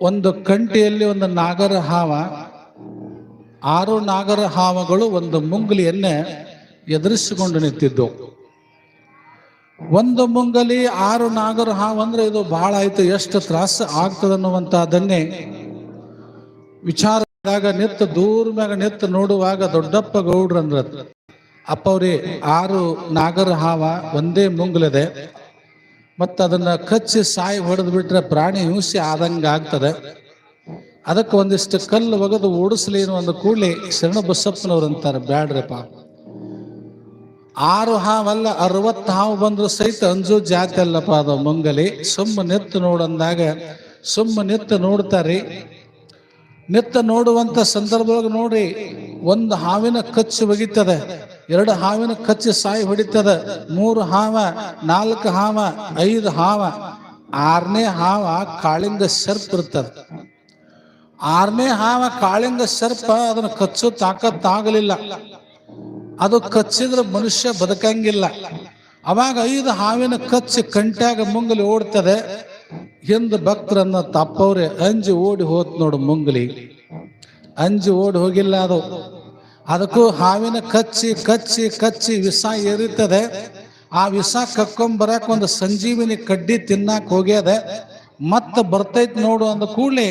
ಒಂದು ಕಂಟಿಯಲ್ಲಿ ಒಂದು ನಾಗರ ಹಾವ, ಆರು ನಾಗರ ಹಾವಗಳು ಒಂದು ಮುಂಗುಲಿಯನ್ನೇ ಎದುರಿಸಿಕೊಂಡು ನಿಂತಿದ್ದವು ಒಂದು ಮುಂಗಲಿ ಆರು ನಾಗರ ಹಾವು ಅಂದ್ರೆ ಇದು ಬಹಳ ಆಯ್ತು, ಎಷ್ಟು ತ್ರಾಸ ಆಗ್ತದೆ ಅನ್ನುವಂತಹದನ್ನೇ ವಿಚಾರದಾಗ ನಿತ್ತು ದೂರ ಮ್ಯಾಗ ನಿತ್ತು ನೋಡುವಾಗ ದೊಡ್ಡಪ್ಪ ಗೌಡ್ರು ಅಂದ್ರ ಅಪ್ಪವ್ರಿ ಆರು ನಾಗರ ಹಾವ ಒಂದೇ ಮುಂಗುಲಿದೆ ಮತ್ತು ಅದನ್ನು ಕಚ್ಚಿ ಸಾಯಿ ಹೊಡೆದು ಬಿಟ್ರೆ ಪ್ರಾಣಿ ಹಿಂಸೆ ಆದಂಗೆ ಆಗ್ತದೆ. ಅದಕ್ಕೆ ಒಂದಿಷ್ಟು ಕಲ್ಲು ಒಗೆದು ಓಡಿಸ್ಲಿ ಒಂದು ಕೂಡಲಿ ಶರಣ ಬಸಪ್ಪನವ್ರು ಅಂತಾರೆ ಬ್ಯಾಡ್ರಪ್ಪ ಆರು ಹಾವಲ್ಲ ಅರವತ್ತು ಹಾವು ಬಂದರೂ ಸಹಿತ ಅಂಜು ಜಾತಿ ಅಲ್ಲಪ್ಪ ಅದು ಮಂಗಲಿ. ಸುಮ್ಮ ನಿತ್ತು ನೋಡಂದಾಗ, ಸುಮ್ಮ ನಿತ್ತು ನೋಡ್ತಾರಿ. ನೆತ್ತ ನೋಡುವಂಥ ಸಂದರ್ಭದೊಳಗೆ ನೋಡ್ರಿ, ಒಂದು ಹಾವಿನ ಕಚ್ಚು ಒಗಿತದೆ. ಎರಡು ಹಾವಿನ ಕಚ್ಚಿ ಸಾಯಿ ಹೊಡಿತದ. ಮೂರು ಹಾವ, ನಾಲ್ಕು ಹಾವ, ಐದು ಹಾವ. ಆರನೇ ಹಾವ ಕಾಳಿಂಗ ಸರ್ಪ ಇರ್ತದ. ಆರನೇ ಹಾವ ಕಾಳಿಂಗ ಸರ್ಪ ಅದನ್ನ ಕಚ್ಚು ತಾಕತ್ತಾಗಲಿಲ್ಲ. ಅದು ಕಚ್ಚಿದ್ರೆ ಮನುಷ್ಯ ಬದುಕಂಗಿಲ್ಲ. ಅವಾಗ ಐದು ಹಾವಿನ ಕಚ್ಚಿ ಕಂಟ್ಯಾಗ ಮುಂಗಲಿ ಓಡ್ತದೆ. ಹಿಂದ ಭಕ್ತರನ್ನ ತಪ್ಪವ್ರೆ, ಅಂಜಿ ಓಡಿ ಹೋತ್ ನೋಡು ಮುಂಗಲಿ. ಅಂಜಿ ಓಡಿ ಹೋಗಿಲ್ಲ ಅದು. ಅದಕ್ಕೂ ಹಾವಿನ ಕಚ್ಚಿ ಕಚ್ಚಿ ಕಚ್ಚಿ ವಿಷ ಏರಿತದೆ. ಆ ವಿಷ ಕಕ್ಕೊಂಬರಕ್ ಒಂದು ಸಂಜೀವಿನಿ ಕಡ್ಡಿ ತಿನ್ನಕ್ಕೆ ಹೋಗ್ಯದೆ. ಮತ್ತ ಬರ್ತೈತ್ ನೋಡು ಅಂದ ಕೂಡಲೇ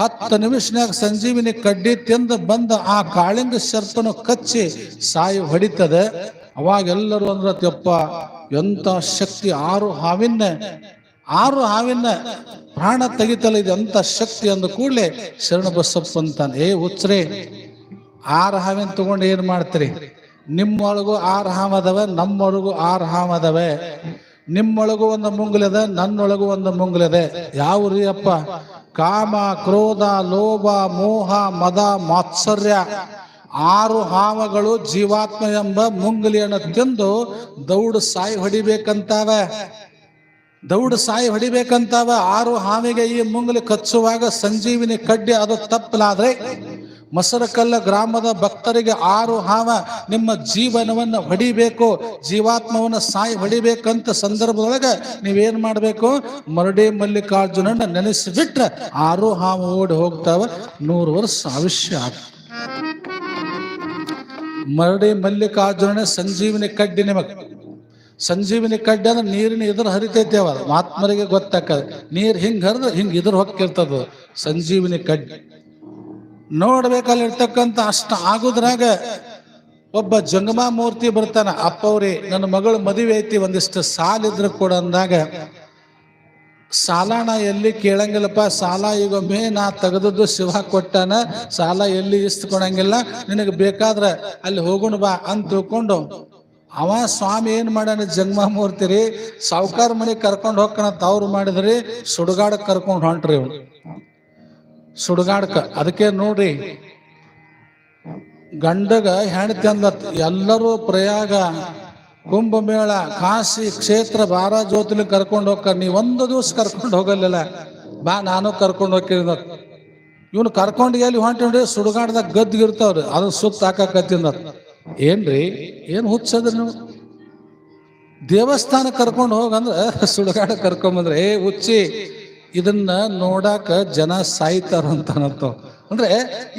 ಹತ್ತು ನಿಮಿಷನಾಗ ಸಂಜೀವಿನಿ ಕಡ್ಡಿ ತಿಂದು ಬಂದ ಆ ಕಾಳಿಂಗ ಶರ್ಪನು ಕಚ್ಚಿ ಸಾಯಿ ಹೊಡಿತದೆ. ಅವಾಗೆಲ್ಲರೂ ಅಂದ್ರ ತಪ್ಪ ಎಂತ ಶಕ್ತಿ, ಆರು ಹಾವಿನ ಆರು ಹಾವಿನ ಪ್ರಾಣ ತೆಗಿತಲ್ಲ ಇದೆ ಅಂತ ಶಕ್ತಿ ಅಂದ ಕೂಡಲೇ ಶರಣ ಬಸಪ್ಪ ಅಂತಾನೆ, ಏ ಹುಚ್ಚ್ರೆ ಆರು ಹಾವಿನ ತಗೊಂಡು ಏನ್ ಮಾಡ್ತೀರಿ? ನಿಮ್ಮೊಳಗೂ ಆರು ಹಾವು ಅದಾವೆ ನಮ್ಮೊಳಗೂ ಆರು ಅದಾವೆ ನಿಮ್ಮೊಳಗೂ ಒಂದು ಮುಂಗ್ಲಿದೆ, ನನ್ನೊಳಗೂ ಒಂದು ಮುಂಗ್ಲಿದೆ. ಯಾವ ರೀ ಅಪ್ಪ? ಕಾಮ, ಕ್ರೋಧ, ಲೋಭ, ಮೋಹ, ಮದ, ಮಾತ್ಸರ್ಯ. ಆರು ಹಾವಗಳು ಜೀವಾತ್ಮ ಎಂಬ ಮುಂಗುಲಿಯನ್ನು ತಿಂದು ದೌಡು ಸಾಯಿ ಹೊಡಿಬೇಕಂತಾವೆ. ದೌಡು ಸಾಯಿ ಹೊಡಿಬೇಕಂತಾವ. ಆರು ಹಾವಿಗೆ ಈ ಮುಂಗುಲಿ ಕಚ್ಚುವಾಗ ಸಂಜೀವಿನಿ ಕಡ್ಡಿ ಅದು ತಪ್ಪಲಾದ್ರೆ ಮಸರಕಲ್ಲ ಗ್ರಾಮದ ಭಕ್ತರಿಗೆ ಆರು ಹಾವ. ನಿಮ್ಮ ಜೀವನವನ್ನು ಹೊಡಿಬೇಕು, ಜೀವಾತ್ಮವನ್ನು ಸಾಯಿ ಹೊಡಿಬೇಕಂತ ಸಂದರ್ಭದೊಳಗೆ ನೀವೇನ್ ಮಾಡಬೇಕು? ಮರಡಿ ಮಲ್ಲಿಕಾರ್ಜುನನ್ನ ನೆನೆಸಿಬಿಟ್ರೆ ಆರು ಹಾವ ಓಡಿ ಹೋಗ್ತಾವ. ನೂರು ವರ್ಷ ಅವಶ್ಯ ಮರಡಿ ಮಲ್ಲಿಕಾರ್ಜುನ ಸಂಜೀವಿನಿ ಕಡ್ಡಿ ನಿಮಗೆ. ಸಂಜೀವಿನಿ ಕಡ್ಡಿ ಅಂದ್ರೆ ನೀರಿನ ಇದ್ರ ಹರಿತೈತೆ ಅವ ಮಹಾತ್ಮರಿಗೆ ಗೊತ್ತಾಕದ ನೀರು ಹಿಂಗ್ ಹರಿದ್ರೆ ಹಿಂಗ್ ಇದ್ರ ಹೊಕ್ಕಿರ್ತದ. ಸಂಜೀವಿನಿ ಕಡ್ಡಿ. ನೋಡ್ಬೇಕಲ್ಲಿರ್ತಕ್ಕಂಥ ಅಷ್ಟ ಆಗುದ್ರಾಗ ಒಬ್ಬ ಜಂಗಮ ಮೂರ್ತಿ ಬರ್ತಾನ, ಅಪ್ಪವ್ರಿ, ನನ್ನ ಮಗಳು ಮದುವೆ ಐತಿ, ಒಂದಿಷ್ಟು ಸಾಲಿದ್ರು ಕೂಡ ಅಂದಾಗ, ಸಾಲಾಣ ಎಲ್ಲಿ ಕೇಳಂಗಿಲ್ಲಪ್ಪ, ಸಾಲ ಈಗೊಮ್ಮೆ ನಾ ತೆಗೆದದ್ದು ಶಿವ ಕೊಟ್ಟಾನ, ಸಾಲ ಎಲ್ಲಿ ಇಸ್ಕೊಳಂಗಿಲ್ಲ ನಿನಗೆ ಬೇಕಾದ್ರೆ ಅಲ್ಲಿ ಹೋಗೋಣ ಬಾ ಅಂತ ತಿಳ್ಕೊಂಡು, ಅವ ಸ್ವಾಮಿ ಏನ್ ಮಾಡ್ಯಾನ, ಜಂಗಮ ಮೂರ್ತಿ ರೀ, ಸಾವುಕಾರ ಮನೆ ಕರ್ಕೊಂಡು ಹೋಗ್ಕಣ ತವ್ರು ಮಾಡಿದ್ರಿ ಸುಡುಗಾಡಕ್ಕೆ ಕರ್ಕೊಂಡು ಹೊಂಟ್ರಿ ಇವ್ನು. ಸುಡುಗಾಡ್ಕ. ಅದಕ್ಕೆ ನೋಡ್ರಿ, ಗಂಡಗ ಹೆಣ್ತಿ ಅಂದತ್, ಎಲ್ಲರೂ ಪ್ರಯಾಗ, ಕುಂಭಮೇಳ, ಕಾಶಿ, ಕ್ಷೇತ್ರ ಬಾರ ಜ್ಯೋತಿಲಿ ಕರ್ಕೊಂಡು ಹೋಗ್ಕ. ನೀ ಒಂದು ದಿವಸ ಕರ್ಕೊಂಡು ಹೋಗಲಿಲ್ಲ. ಬಾ, ನಾನು ಕರ್ಕೊಂಡು ಹೋಗಿದ ಇವನು ಕರ್ಕೊಂಡು ಎಲ್ಲಿ ಹೊಂಟ್ರಿ ಸುಡುಗಾಡ್ದಾಗ ಗದ್ಗಿರ್ತಾವ್ರಿ ಅದನ್ನ ಸುತ್ತ ಹಾಕಕತ್ತಿಂದ ಏನ್ರಿ, ಏನ್ ಹುಚ್ಚದ್ರಿ ನೀವು? ದೇವಸ್ಥಾನ ಕರ್ಕೊಂಡು ಹೋಗಂದ್ರ ಸುಡುಗಾಡ ಕರ್ಕೊಂಬಂದ್ರೆ, ಏ ಹುಚ್ಚಿ ಇದನ್ನ ನೋಡಾಕ ಜನ ಸಾಯ್ತಾರಂತ ಅಂದ್ರೆ